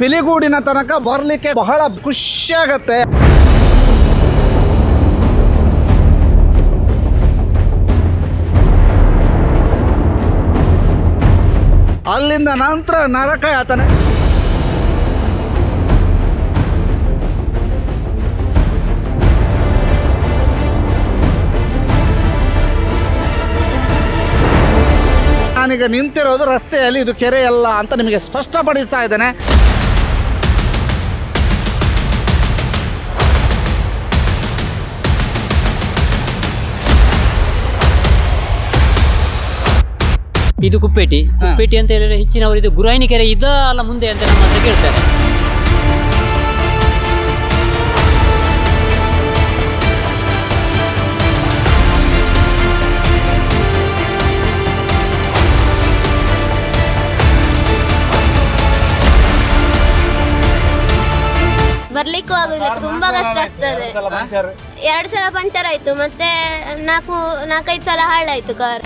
ಪಿಲಿಗೂಡಿನ ತನಕ ಬರಲಿಕ್ಕೆ ಬಹಳ ಖುಷಿಯಾಗತ್ತೆ. ಅಲ್ಲಿಂದ ನಂತರ ನರಕ ಯಾತನೆ ನಾನೀಗ ನಿಂತಿರೋದು ರಸ್ತೆಯಲ್ಲಿ, ಇದು ಕೆರೆ ಅಲ್ಲ ಅಂತ ನಿಮಗೆ ಸ್ಪಷ್ಟಪಡಿಸ್ತಾ ಇದ್ದೇನೆ. ಇದು ಕುಪ್ಪೇಟಿ. ಕುಪ್ಪೇಟಿ ಅಂತ ಹೇಳಿದ್ರೆ ಹೆಚ್ಚಿನವರು ಇದು ಗುರಾಯಿನಿ ಕೆರೆ ಇದ ಅಲ್ಲ ಮುಂದೆ ಅಂತ ನಮ್ಮ ಹತ್ರ ಕೇಳ್ತಾರೆ. ಬರ್ಲಿಕ್ಕೂ ಆಗುದಿಲ್ಲ ತುಂಬಾ ಕಷ್ಟ ಆಗ್ತದೆ. ಎರಡು ಸಲ ಪಂಚರ್. ಆಯ್ತು ಮತ್ತೆ ನಾಲ್ಕು ನಾಲ್ಕೈದು ಸಲ ಹಾಳಾಯ್ತು ಕಾರ್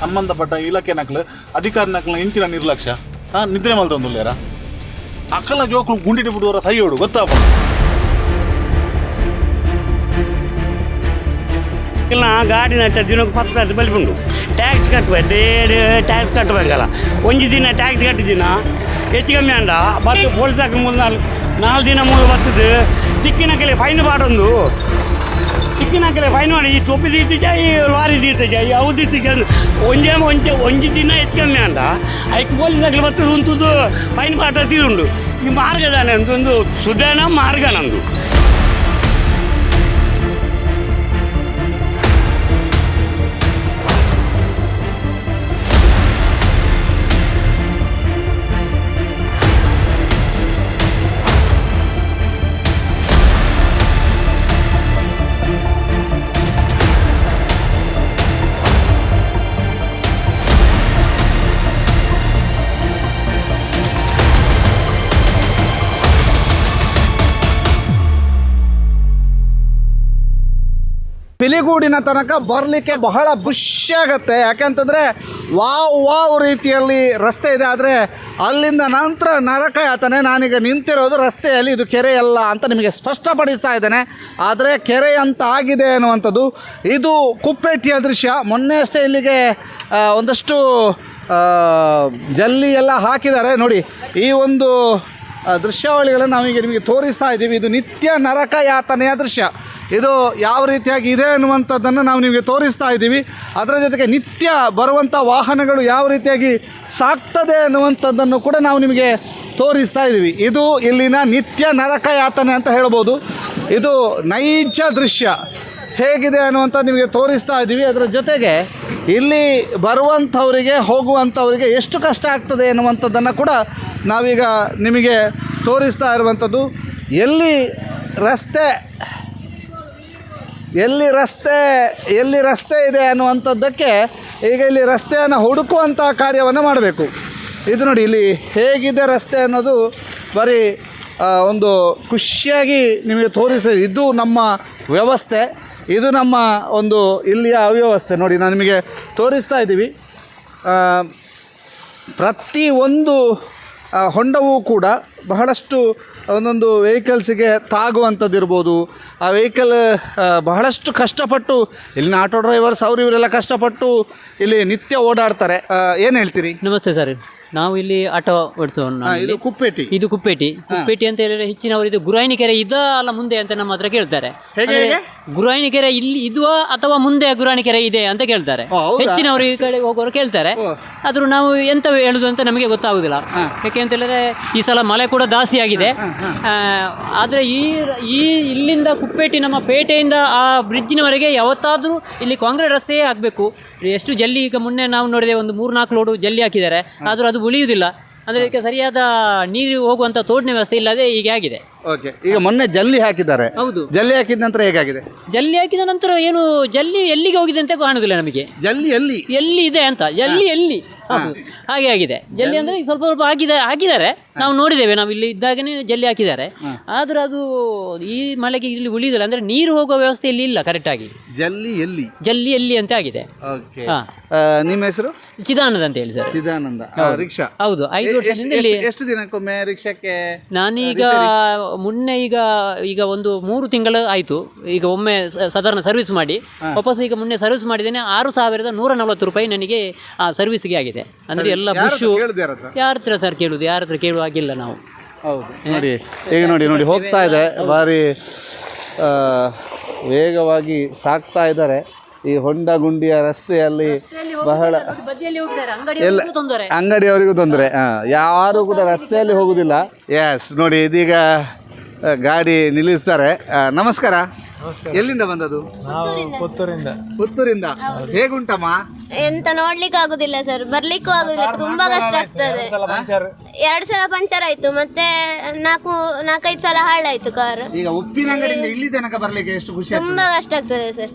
ಸಂಬಂಧಪಟ್ಟ ಇಲಾಖೆ ನಕ್ಲು ಅಧಿಕಾರಿ ನಕ್ಲ ಇಂಚಿನ ನಿರ್ಲಕ್ಷ್ಯ? ಹಾ ನಿದ್ರೆ ಮಲ್ತೊಂದುಲ್ಲೇರ ಅಕ್ಕಲ ಜೋಕ್ಲು ಗುಂಡಿಟ್ಟು ಬಿಡುವರ ಸೈಯೋಡು ಗೊತ್ತಾಪ ಇಲ್ಲ ಗಾಡಿ ನಟ್ಟ ದಿನಕ್ಕೆ ಪತ್ತು ಸಾವಿರ ಬಲಿ ಉಂಟು ಟ್ಯಾಕ್ಸ್ ಕಟ್ಟಬೇಕು ಡೇಡ್ ಟ್ಯಾಕ್ಸ್ ಕಟ್ಟಬೇಕಲ್ಲ ಒಂಜಿ ದಿನ ಟ್ಯಾಕ್ಸ್ ಕಟ್ಟಿದಿನ ಹೆಚ್ಚು ಕಮ್ಮಿ ಅಂಡ ಬಟ್ ಪೊಲೀಸ್ ಹಾಕಿ ಮುಂದೆ ನಾಲ್ಕು ನಾಲ್ಕು ದಿನ ಮೂರು ಬರ್ತದೆ. ಸಿಕ್ಕಿನ ಕೆಲೆ ಫೈನ್ ಬಾಡೊಂದು ತಿಕ್ಕಿನ ಕೆಲೆ ಫೈನ್ ಮಾಡಿ ಈ ಟೊಪ್ಪಿ ತೀರ್ತಿಜ ಈ ಲಾರಿ ತೀರ್ತಿಜ ಈ ಅವು ತೀರ್ತಿಜ ಒಂಜೇ ಒಂಜೆ ಒಂಜಿ ದಿನ ಹೆಚ್ಚು ಕಮ್ಮಿ ಅಂಡ ಐಕ್ ಪೊಲೀಸ್ ಹಾಕಿ ಬರ್ತದೆ ಉಂಟುದು ಫೈನ್ ಬಾಟ ತೀರುಂಡು ಈ ಮಾರ್ಗದಾನೆ ಅಂತ ಒಂದು ಸುಧಾನ ಮಾರ್ಗ ನಂದು ಪಿಲಿಗೂಡಿನ ತನಕ ಬರಲಿಕ್ಕೆ ಬಹಳ ಖುಷಿಯಾಗತ್ತೆ ಯಾಕೆಂತಂದರೆ ವಾವ್ ವಾವ್ ರೀತಿಯಲ್ಲಿ ರಸ್ತೆ ಇದೆ. ಆದರೆ ಅಲ್ಲಿಂದ ನಂತರ ನರಕ ಯಾತನೆ ನಾನೀಗ ನಿಂತಿರೋದು ರಸ್ತೆಯಲ್ಲಿ, ಇದು ಕೆರೆ ಅಲ್ಲ ಅಂತ ನಿಮಗೆ ಸ್ಪಷ್ಟಪಡಿಸ್ತಾ ಇದ್ದೇನೆ. ಆದರೆ ಕೆರೆ ಅಂತ ಆಗಿದೆ ಅನ್ನುವಂಥದ್ದು, ಇದು ಕುಪ್ಪೆಟ್ಟಿಯ ದೃಶ್ಯ. ಮೊನ್ನೆ ಅಷ್ಟೇ ಇಲ್ಲಿಗೆ ಒಂದಷ್ಟು ಜಲ್ಲಿ ಎಲ್ಲ ಹಾಕಿದ್ದಾರೆ. ನೋಡಿ, ಈ ಒಂದು ದೃಶ್ಯಾವಳಿಗಳನ್ನು ನಾವೀಗ ನಿಮಗೆ ತೋರಿಸ್ತಾ ಇದ್ದೀವಿ. ಇದು ನಿತ್ಯ ನರಕ ಯಾತನೆಯ ದೃಶ್ಯ. ಇದು ಯಾವ ರೀತಿಯಾಗಿ ಇದೆ ಅನ್ನುವಂಥದ್ದನ್ನು ನಾವು ನಿಮಗೆ ತೋರಿಸ್ತಾ ಇದ್ದೀವಿ. ಅದರ ಜೊತೆಗೆ ನಿತ್ಯ ಬರುವಂಥ ವಾಹನಗಳು ಯಾವ ರೀತಿಯಾಗಿ ಸಾಕ್ತದೆ ಅನ್ನುವಂಥದ್ದನ್ನು ಕೂಡ ನಾವು ನಿಮಗೆ ತೋರಿಸ್ತಾ ಇದ್ದೀವಿ. ಇದು ಇಲ್ಲಿನ ನಿತ್ಯ ನರಕ ಯಾತನೆ ಅಂತ ಹೇಳ್ಬೋದು. ಇದು ನೈಜ ದೃಶ್ಯ. ಹೇಗಿದೆ ಅನ್ನುವಂಥ ನಿಮಗೆ ತೋರಿಸ್ತಾ ಇದ್ದೀವಿ. ಅದರ ಜೊತೆಗೆ ಇಲ್ಲಿ ಬರುವಂಥವರಿಗೆ, ಹೋಗುವಂಥವರಿಗೆ ಎಷ್ಟು ಕಷ್ಟ ಆಗ್ತದೆ ಎನ್ನುವಂಥದ್ದನ್ನು ಕೂಡ ನಾವೀಗ ನಿಮಗೆ ತೋರಿಸ್ತಾ ಇರುವಂಥದ್ದು. ಎಲ್ಲಿ ರಸ್ತೆ ಎಲ್ಲಿ ರಸ್ತೆ ಎಲ್ಲಿ ರಸ್ತೆ ಇದೆ ಅನ್ನುವಂಥದ್ದಕ್ಕೆ ಈಗ ಇಲ್ಲಿ ರಸ್ತೆಯನ್ನು ಹುಡುಕುವಂಥ ಕಾರ್ಯವನ್ನು ಮಾಡಬೇಕು. ಇದು ನೋಡಿ, ಇಲ್ಲಿ ಹೇಗಿದೆ ರಸ್ತೆ ಅನ್ನೋದು ಬರೀ ಒಂದು ಖುಷಿಯಾಗಿ ನಿಮಗೆ ತೋರಿಸ್ತದೆ ಇದು ನಮ್ಮ ವ್ಯವಸ್ಥೆ. ಇದು ನಮ್ಮ ಒಂದು ಇಲ್ಲಿಯ ಅವ್ಯವಸ್ಥೆ. ನೋಡಿ, ನಾನು ನಿಮಗೆ ತೋರಿಸ್ತಾ ಇದ್ದೀವಿ. ಪ್ರತಿ ಒಂದು ಹೊಂಡವೂ ಕೂಡ ಬಹಳಷ್ಟು ಒಂದೊಂದು ವೆಹಿಕಲ್ಸಿಗೆ ತಾಗುವಂಥದ್ದಿರ್ಬೋದು. ಆ ವೆಹಿಕಲ್ ಬಹಳಷ್ಟು ಕಷ್ಟಪಟ್ಟು ಇಲ್ಲಿನ ಆಟೋ ಡ್ರೈವರ್ಸ್ ಅವರು ಇವರೆಲ್ಲ ಕಷ್ಟಪಟ್ಟು ಇಲ್ಲಿ ನಿತ್ಯ ಓಡಾಡ್ತಾರೆ. ಏನು ಹೇಳ್ತೀರಿ? ನಮಸ್ತೆ ಸರ್. ನಾವು ಇಲ್ಲಿ ಆಟೋ ಓಡಿಸೋಣ ಇದು ಕುಪ್ಪೇಟಿ. ಇದು ಕುಪ್ಪೇಟಿ. ಕುಪ್ಪೇಟಿ ಅಂತ ಹೇಳಿದ್ರೆ ಹೆಚ್ಚಿನವರು ಇದು ಗುರಾಯಿನಿ ಕೆರೆ ಇದ ಅಲ್ಲ ಮುಂದೆ ಅಂತ ನಮ್ಮ ಹತ್ರ ಕೇಳ್ತಾರೆ. ಹೇಗೆ, ಅಂದ್ರೆ ಹೇಗೆ? ಗುರಾಯಿನಿ ಕೆರೆ ಇಲ್ಲಿ ಇದು ಅಥವಾ ಮುಂದೆ ಗುರಾಯಿನಿ ಕೆರೆ ಇದೆ ಅಂತ ಕೇಳ್ತಾರೆ. ಹೌದಾ? ಹೆಚ್ಚಿನವರು ಈ ಕಡೆ ಹೋಗೋರು ಕೇಳ್ತಾರೆ. ಓ. ಆದ್ರೂ ನಾವು ಎಂತ ಹೇಳುದು ಅಂತ ನಮಗೆ ಗೊತ್ತಾಗುದಿಲ್ಲ. ಯಾಕೆ ಅಂತ ಹೇಳಿದ್ರೆ ಈ ಸಲ ಮಳೆ ಕೂಡ ಜಾಸ್ತಿ ಆಗಿದೆ. ಆ, ಆದ್ರೆ ಈ ಈ ಇಲ್ಲಿಂದ ಕುಪ್ಪೇಟಿ ನಮ್ಮ ಪೇಟೆಯಿಂದ ಆ ಬ್ರಿಡ್ಜಿನವರೆಗೆ ಯಾವತ್ತಾದ್ರೂ ಇಲ್ಲಿ ಕಾಂಕ್ರೀಟ್ ರಸ್ತೆಯೇ ಆಗಬೇಕು. ಎಷ್ಟು ಜಲ್ಲಿ ಈಗ ಮೊನ್ನೆ ನಾವು ನೋಡಿದೆ ಒಂದು ಮೂರ್ನಾಲ್ಕು ಲೋಡು ಜಲ್ಲಿ ಹಾಕಿದ್ದಾರೆ. ಆದರೂ ಅದು ಉಳಿಯುವುದಿಲ್ಲ. ಅಂದರೆ ಈಗ ಸರಿಯಾದ ನೀರು ಹೋಗುವಂಥ ತೋಡಿನ ವ್ಯವಸ್ಥೆ ಇಲ್ಲದೆ ಈಗ ಆಗಿದೆ. ಓಕೆ ಈಗ ಮೊನ್ನೆ ಜಲ್ಲಿ ಹಾಕಿದ್ದಾರೆ. ಹೌದು. ಜಲ್ಲಿ ಹಾಕಿದ ನಂತರ ಹೇಗಾಗಿದೆ? ಜಲ್ಲಿ ಹಾಕಿದ ನಂತರ ಏನು ಜಲ್ಲಿ ಎಲ್ಲಿಗೆ ಹೋಗಿದೆ ಅಂತ ಕಾಣುದಿಲ್ಲ ನಮಗೆ. ಜಲ್ಲಿ ಎಲ್ಲಿ? ಎಲ್ಲಿ ಇದೆ ಅಂತ. ಜಲ್ಲಿ ಎಲ್ಲಿ. ಹಾಗೆ ಆಗಿದೆ. ಜಲ್ಲಿ ಅಂದ್ರೆ ಈಗ ಸ್ವಲ್ಪ ಸ್ವಲ್ಪ ಆಗಿದೆ ಹಾಕಿದ್ದಾರೆ ನಾವು ನೋಡಿದ್ದೇವೆ ನಾವು ಇಲ್ಲಿ ಇದ್ದಾಗನೇ ಜಲ್ಲಿ ಹಾಕಿದ್ದಾರೆ. ಆದ್ರೆ ಅದು ಈ ಮಳೆಗೆ ಇಲ್ಲಿ ಉಳಿದಿಲ್ಲ. ಅಂದ್ರೆ ನೀರು ಹೋಗುವ ವ್ಯವಸ್ಥೆ ಇಲ್ಲಿ ಇಲ್ಲ ಕರೆಕ್ಟಾಗಿ ಜಲ್ಲಿ ಎಲ್ಲಿ? ಜಲ್ಲಿ ಎಲ್ಲಿ ಅಂತ ಆಗಿದೆ. ಓಕೆ. ಹಾ. ನಿಮ್ಮ ಹೆಸರು? ಚಿದಾನಂದ ಅಂತ ಹೇಳಿ ಸರ್. ಚಿದಾನಂದ. ರಿಕ್ಷಾ. ಹೌದು. ಐದು ವರ್ಷದಿಂದ ಇಲ್ಲಿ ಎಷ್ಟು ದಿನಕ್ಕೊಮ್ಮೆ ರಿಕ್ಷಾಕ್ಕೆ ನಾನೀಗ ಮೊನ್ನೆ ಈಗ ಈಗ ಒಂದು ಮೂರು ತಿಂಗಳು ಆಯ್ತು. ಈಗ ಒಮ್ಮೆ ಸ- ಸಾಧಾರಣ ಸರ್ವಿಸ್ ಮಾಡಿ. ವಾಪಸ್ ಈಗ ಮೊನ್ನೆ ಸರ್ವಿಸ್ ಮಾಡಿದ್ದೇನೆ. ಆರು ಸಾವಿರದ ನೂರ ನಲವತ್ತು ರೂಪಾಯಿ ನನಗೆ ಆ ಸರ್ವಿಸ್ಗೆ ಆಗಿದೆ. ಅಂದರೆ ಎಲ್ಲ ಬುಷು ಯಾರ ಹತ್ರ ಸರ್ ಕೇಳುದು? ಯಾರ ಹತ್ರ ಕೇಳುವ ಹಾಗಿಲ್ಲ ನಾವು. ಹೌದು ನೋಡಿ ಈಗ ನೋಡಿ ನೋಡಿ ಹೋಗ್ತಾ ಇದೆ ಭಾರಿ ಆ, ವೇಗವಾಗಿ ಸಾಕ್ತಾ ಇದ್ದಾರೆ. ಈ ಹೊಂಡ ಗುಂಡಿಯ ರಸ್ತೆಯಲ್ಲಿ ಬಹಳ ಎಲ್ಲ ತೊಂದರೆ ಅಂಗಡಿಯವರಿಗೂ ತೊಂದರೆ. ಯಾರು ಕೂಡ ರಸ್ತೆಯಲ್ಲಿ ಹೋಗುದಿಲ್ಲ. ಎಸ್ ನೋಡಿ ಇದೀಗ ಗಾಡಿ ನಿಲ್ಲಿಸ್ತಾರೆ. ಆ, ನಮಸ್ಕಾರ. ಎಲ್ಲಿಂದ ಬಂದದು? ಪುತ್ತೂರಿಂದ. ಪುತ್ತೂರಿಂದ. ಹೇಗುಂಟಮ್ಮ? ಎಂತ ನೋಡ್ಲಿಕ್ಕೆ ಆಗುದಿಲ್ಲ ಸರ್. ಬರ್ಲಿಕ್ಕೂ ಆಗುದಿಲ್ಲ. ತುಂಬಾ ಕಷ್ಟ ಆಗ್ತದೆ. ಎರಡ್ ಸಲ ಪಂಚರ್. ಆಯ್ತು. ಮತ್ತೆ ನಾಲ್ಕು ನಾಲ್ಕೈದು ಸಲ ಹಾಳಾಯ್ತು ಕಾರ್. ಈಗ ಉಪ್ಪಿನ ಅಂಗಡಿಯಿಂದ ಇಲ್ಲಿ ತನಕ ಬರ್ಲಿಕ್ಕೆ ಎಷ್ಟು ಖುಷಿ ಆಗ್ತದೆ? ತುಂಬಾ ಕಷ್ಟ ಆಗ್ತದೆ ಸರ್.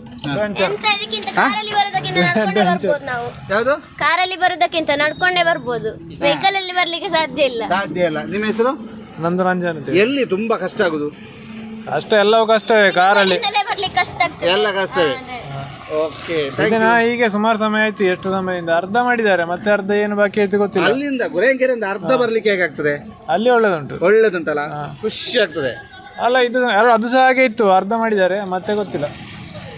ಎಂತ ಇದಕ್ಕಿಂತ ಕಾರಲ್ಲಿ ಬರೋದಕ್ಕಿಂತ ನಡ್ಕೊಂಡೇ ಬರ್ಬೋದು ನಾವು. ಯಾವುದು? ಕಾರಲ್ಲಿ ಬರೋದಕ್ಕಿಂತ ನಡ್ಕೊಂಡೇ ಬರ್ಬೋದು. ವೆಹಿಕಲ್ ಅಲ್ಲಿ ಬರ್ಲಿಕ್ಕೆ ಸಾಧ್ಯ ಇಲ್ಲ. ಸಾಧ್ಯ ಇಲ್ಲ. ನಿಮ್ಮ ಹೆಸರು? ನಂದು ರಂಜನ್ ಎಲ್ಲಿ ತುಂಬಾ ಕಷ್ಟ ಆಗುದು? ಅಷ್ಟೇ ಎಲ್ಲವೂ ಕಷ್ಟವೇ ಕಾರಲ್ಲಿ. ಬರ್ಲಿಕ್ಕೆ ಕಷ್ಟ ಆಗ್ತದೆ. ಎಲ್ಲ ಕಷ್ಟವೇ ಓಕೆ ಇದನ್ನ ಹೀಗೆ ಸುಮಾರು ಸಮಯ ಆಯ್ತು ಎಷ್ಟು ಸಮಯದಿಂದ? ಅರ್ಧ ಮಾಡಿದ್ದಾರೆ ಮತ್ತೆ ಅರ್ಧ ಏನು ಬಾಕಿ ಆಯ್ತು ಗೊತ್ತಿಲ್ಲ. ಅಲ್ಲಿಂದ ಗುರೇಂಕೆರೆಯಿಂದ ಅರ್ಧ ಬರ್ಲಿಕ್ಕೆ ಹೇಗಾಗ್ತದೆ? ಅಲ್ಲಿ ಒಳ್ಳೇದುಂಟು. ಒಳ್ಳೇದುಂಟಲ್ಲ? ಖುಷಿ ಆಗ್ತದೆ. ಅಲ್ಲ ಇದು ಯಾರು ಅದು ಸಹ ಹಾಗೆ ಇತ್ತು ಅರ್ಧ ಮಾಡಿದ್ದಾರೆ ಮತ್ತೆ ಗೊತ್ತಿಲ್ಲ.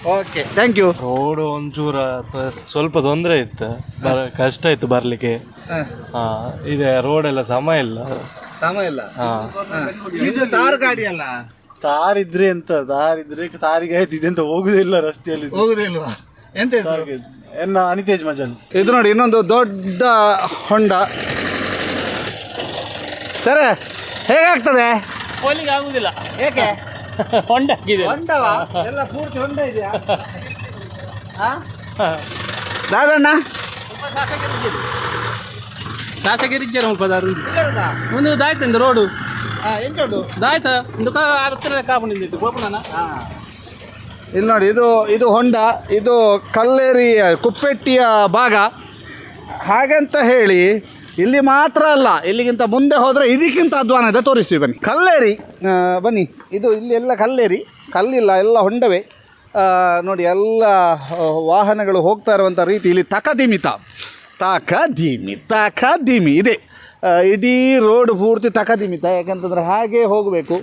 ಓಕೆ ಥ್ಯಾಂಕ್ ಯು ರೋಡ್ ಒಂಚೂರ ತ- ಸ್ವಲ್ಪ ತೊಂದರೆ ಇತ್ತು ಬರ ಕಷ್ಟ ಇತ್ತು ಬರಲಿಕ್ಕೆ. ಹಾ. ಇದೆ ರೋಡ್ ಎಲ್ಲ ಸಮ ಇಲ್ಲ. ಸಮಯ ಇಲ್ಲ. ಹಾ. ಇದು ತಾರ್ ಗಾಡಿ ಅಲ್ಲ? ತಾರ್ ಇದ್ರೆ ಎಂತ? ತಾರಿದ್ರೆ ತಾರಿಗೆ ಆಯ್ತು ಇದೆಂತ ಹೋಗುದಿಲ್ಲ ರಸ್ತೆಯಲ್ಲಿ. ಹೋಗುದಿಲ್ವಾ ಎಂತ ಹೆಸರು? ಎನ್ನ ಅನಿತೇಜ್ ಮಜನ್. ಇದು ನೋಡಿ ಇನ್ನೊಂದು ದೊಡ್ಡ ಹೊಂಡ. ಸರ ಹೇಗಾಗ್ತದೆ? ಹೋಗ್ಲಿಕ್ಕೆ ಆಗುದಿಲ್ಲ. ಏಕೆ? ಹೊಂಡ ಆಗಿದೆ. ಹೊಂಡವಾ? ಎಲ್ಲ ಪೂರ್ತಿ ಹೊಂಡ ಇದೆಯಾ? ದಾದಣ್ಣ? ಶಾಸಕರಿದ್ದಾರೆ ಸ್ವಲ್ಪ ದಾರು ಒಂದು ದಾಯ್ತಂದು ರೋಡು. ಹತ್ತಿರ ಕಾಪು ನಿಂತಿತ್ತು ಗೋಪುಣನ ಇಲ್ಲಿ ನೋಡಿ ಇದು ಇದು ಹೊಂಡ ಇದು ಕಲ್ಲೇರಿ ಕುಪ್ಪೆಟ್ಟಿಯ ಭಾಗ. ಹಾಗಂತ ಹೇಳಿ ಇಲ್ಲಿ ಮಾತ್ರ ಅಲ್ಲ ಇಲ್ಲಿಗಿಂತ ಮುಂದೆ ಹೋದರೆ ಇದಕ್ಕಿಂತ ಅಧ್ವಾನ ಇದೆ. ತೋರಿಸ್ತೀವಿ ಬನ್ನಿ. ಕಲ್ಲೇರಿ ಬನ್ನಿ. ಇದು ಇಲ್ಲಿ ಎಲ್ಲ ಕಲ್ಲೇರಿ ಕಲ್ಲಿಲ್ಲ ಎಲ್ಲ ಹೊಂಡವೇ. ನೋಡಿ ಎಲ್ಲ ವಾಹನಗಳು ಹೋಗ್ತಾ ಇರುವಂಥ ರೀತಿ ಇಲ್ಲಿ ತಕದಿಮಿತ. ತಕದಿಮಿ ತಕದಿಮಿ ಇದೆ. ಇಡೀ ರೋಡ್ ಪೂರ್ತಿ ತಕದಿಮಿತ ಯಾಕಂತಂದರೆ ಹಾಗೆ ಹೋಗಬೇಕು.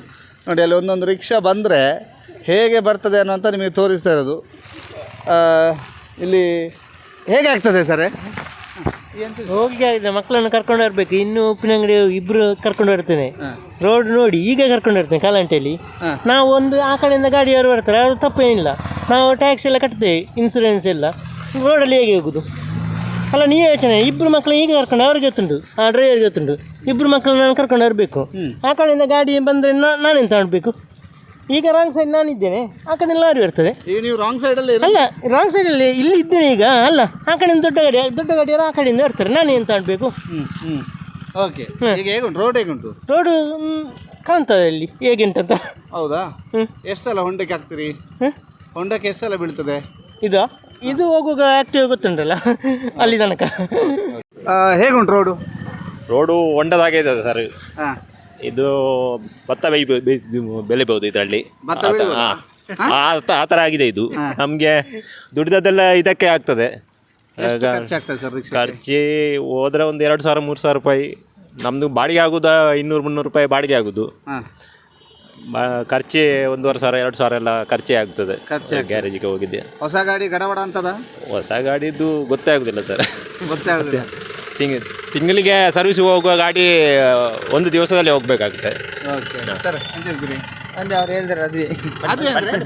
ನೋಡಿ ಅಲ್ಲಿ ಒಂದೊಂದು ರಿಕ್ಷಾ ಬಂದರೆ ಹೇಗೆ ಬರ್ತದೆ ಅನ್ನೋಂಥ ನಿಮಗೆ ತೋರಿಸ್ತಾ ಇರೋದು. ಇಲ್ಲಿ ಹೇಗೆ ಆಗ್ತದೆ ಸರ್? ಹೋಗಿ ಆಗಿದೆ ಮಕ್ಕಳನ್ನು ಕರ್ಕೊಂಡು ಬರಬೇಕು. ಇನ್ನು ಉಪ್ಪಿನಂಗಡಿ ಇಬ್ಬರು ಕರ್ಕೊಂಡು ಬರ್ತೇನೆ. ರೋಡ್ ನೋಡಿ ಈಗ ಕರ್ಕೊಂಡು ಬರ್ತೇನೆ ಕಾಲಂಟೆಯಲ್ಲಿ ನಾವು ಒಂದು ಆ ಕಡೆಯಿಂದ ಗಾಡಿಯವರು ಬರ್ತಾರೆ ಅದು ತಪ್ಪೇನಿಲ್ಲ. ನಾವು ಟ್ಯಾಕ್ಸ್ ಎಲ್ಲ ಕಟ್ತೇವೆ ಇನ್ಸೂರೆನ್ಸ್ ಎಲ್ಲ. ರೋಡಲ್ಲಿ ಹೇಗೆ ಹೋಗುದು? ಅಲ್ಲ ನೀ ಯೋಚನೆ ಇಬ್ಬರು ಮಕ್ಕಳು ಈಗ ಕರ್ಕೊಂಡು ಅವ್ರಿಗೆ ಗೊತ್ತುಂಟು ಆ ಡ್ರೈವರ್ಗೆ ಗೊತ್ತುಂಟು ಇಬ್ಬರು ಮಕ್ಕಳು ನಾನು ಕರ್ಕೊಂಡು ಬರಬೇಕು ಆ ಕಡೆಯಿಂದ ಗಾಡಿ ಬಂದರೆ ನಾನೆಂತ ಮಾಡಬೇಕು? ಈಗ ರಾಂಗ್ ಸೈಡ್ ನಾನಿದ್ದೇನೆ ಆ ಕಡೆ ಲಾರಿ ಬರ್ತದೆ. ಈಗ ನೀವು ರಾಂಗ್ ಸೈಡಲ್ಲಿ ಅಲ್ಲ ರಾಂಗ್ ಸೈಡಲ್ಲಿ ಇಲ್ಲಿ ಇದ್ದೇನೆ ಈಗ ಅಲ್ಲ ಆ ಕಡೆಯಿಂದ ದೊಡ್ಡ ಗಾಡಿ ದೊಡ್ಡ ಗಾಡಿಯವರು ಆ ಕಡೆಯಿಂದ ಬರ್ತಾರೆ ನಾನು ಎಂತ ಹ್ಞೂ ಓಕೆ ಈಗ ಹೇಗುಂಟು? ರೋಡ್ ಹೇಗುಂಟು? ರೋಡು ಕಾಣ್ತದೆ ಅಲ್ಲಿ. ಹೇಗೆಂಟಂತ ಹೌದಾ? ಎಷ್ಟು ಸಲ ಹೊಂಡಕ್ಕೆ ಹಾಕ್ತೀರಿ? ಹೊಂಡಕ್ಕೆ ಎಷ್ಟು ಸಲ ಬೀಳ್ತದೆ? ಇದು? ಇದು ಹೋಗುವಾಗ ಆಕ್ಟಿವ್ ಗೊತ್ತುಂಟಲ್ಲ? ಅಲ್ಲಿ ತನಕ. ಹೇಗುಂಟು ರೋಡು ರೋಡು ಹೊಂಡದಾಗೆ ಇದೆ ಸರ್. ಹಾಂ. ಇದು ಭತ್ತ ಬೆಳಿಬಹುದು ಇದರಲ್ಲಿ. ಆ ಥರ ಆಗಿದೆ ಇದು. ನಮಗೆ ದುಡಿದದೆಲ್ಲ ಇದಕ್ಕೆ ಆಗ್ತದೆ. ಖರ್ಚಿ ಹೋದ್ರೆ ಒಂದು ಎರಡು ಸಾವಿರ ಮೂರು ಸಾವಿರ ರೂಪಾಯಿ. ನಮ್ದು ಬಾಡಿಗೆ ಆಗೋದ? ಇನ್ನೂರು ಮುನ್ನೂರು ರೂಪಾಯಿ ಬಾಡಿಗೆ ಆಗೋದು. ಖರ್ಚಿ ಒಂದೂವರೆ ಸಾವಿರ ಎರಡು ಸಾವಿರ ಎಲ್ಲ ಖರ್ಚೆ ಆಗ್ತದೆ. ಖರ್ಚೆ ಗ್ಯಾರೇಜಿಗೆ ಹೋಗಿದ್ದೆ ಹೊಸ ಗಾಡಿ ಗಡಬಡ ಅಂತದ? ಹೊಸ ಗಾಡಿದ್ದು ಗೊತ್ತೇ ಆಗೋದಿಲ್ಲ ಸರ್. ಗೊತ್ತೇ ತಿಂಗ ತಿಂಗ್ ತಿಂಗಳಿಗೆ ಸರ್ವಿಸ್ ಹೋಗುವ ಗಾಡಿ ಒಂದು ದಿವಸದಲ್ಲಿ ಹೋಗ್ಬೇಕಾಗ್ತದೆ ಓಕೆ ಸರ್ ಎಂತ ಹೇಳ್ತೀರಿ. ಅಂದ್ರೆ ಅವ್ರು ಹೇಳಿದಾರೆ ಅದೇ. ಅದು ಅಂದ್ರೆ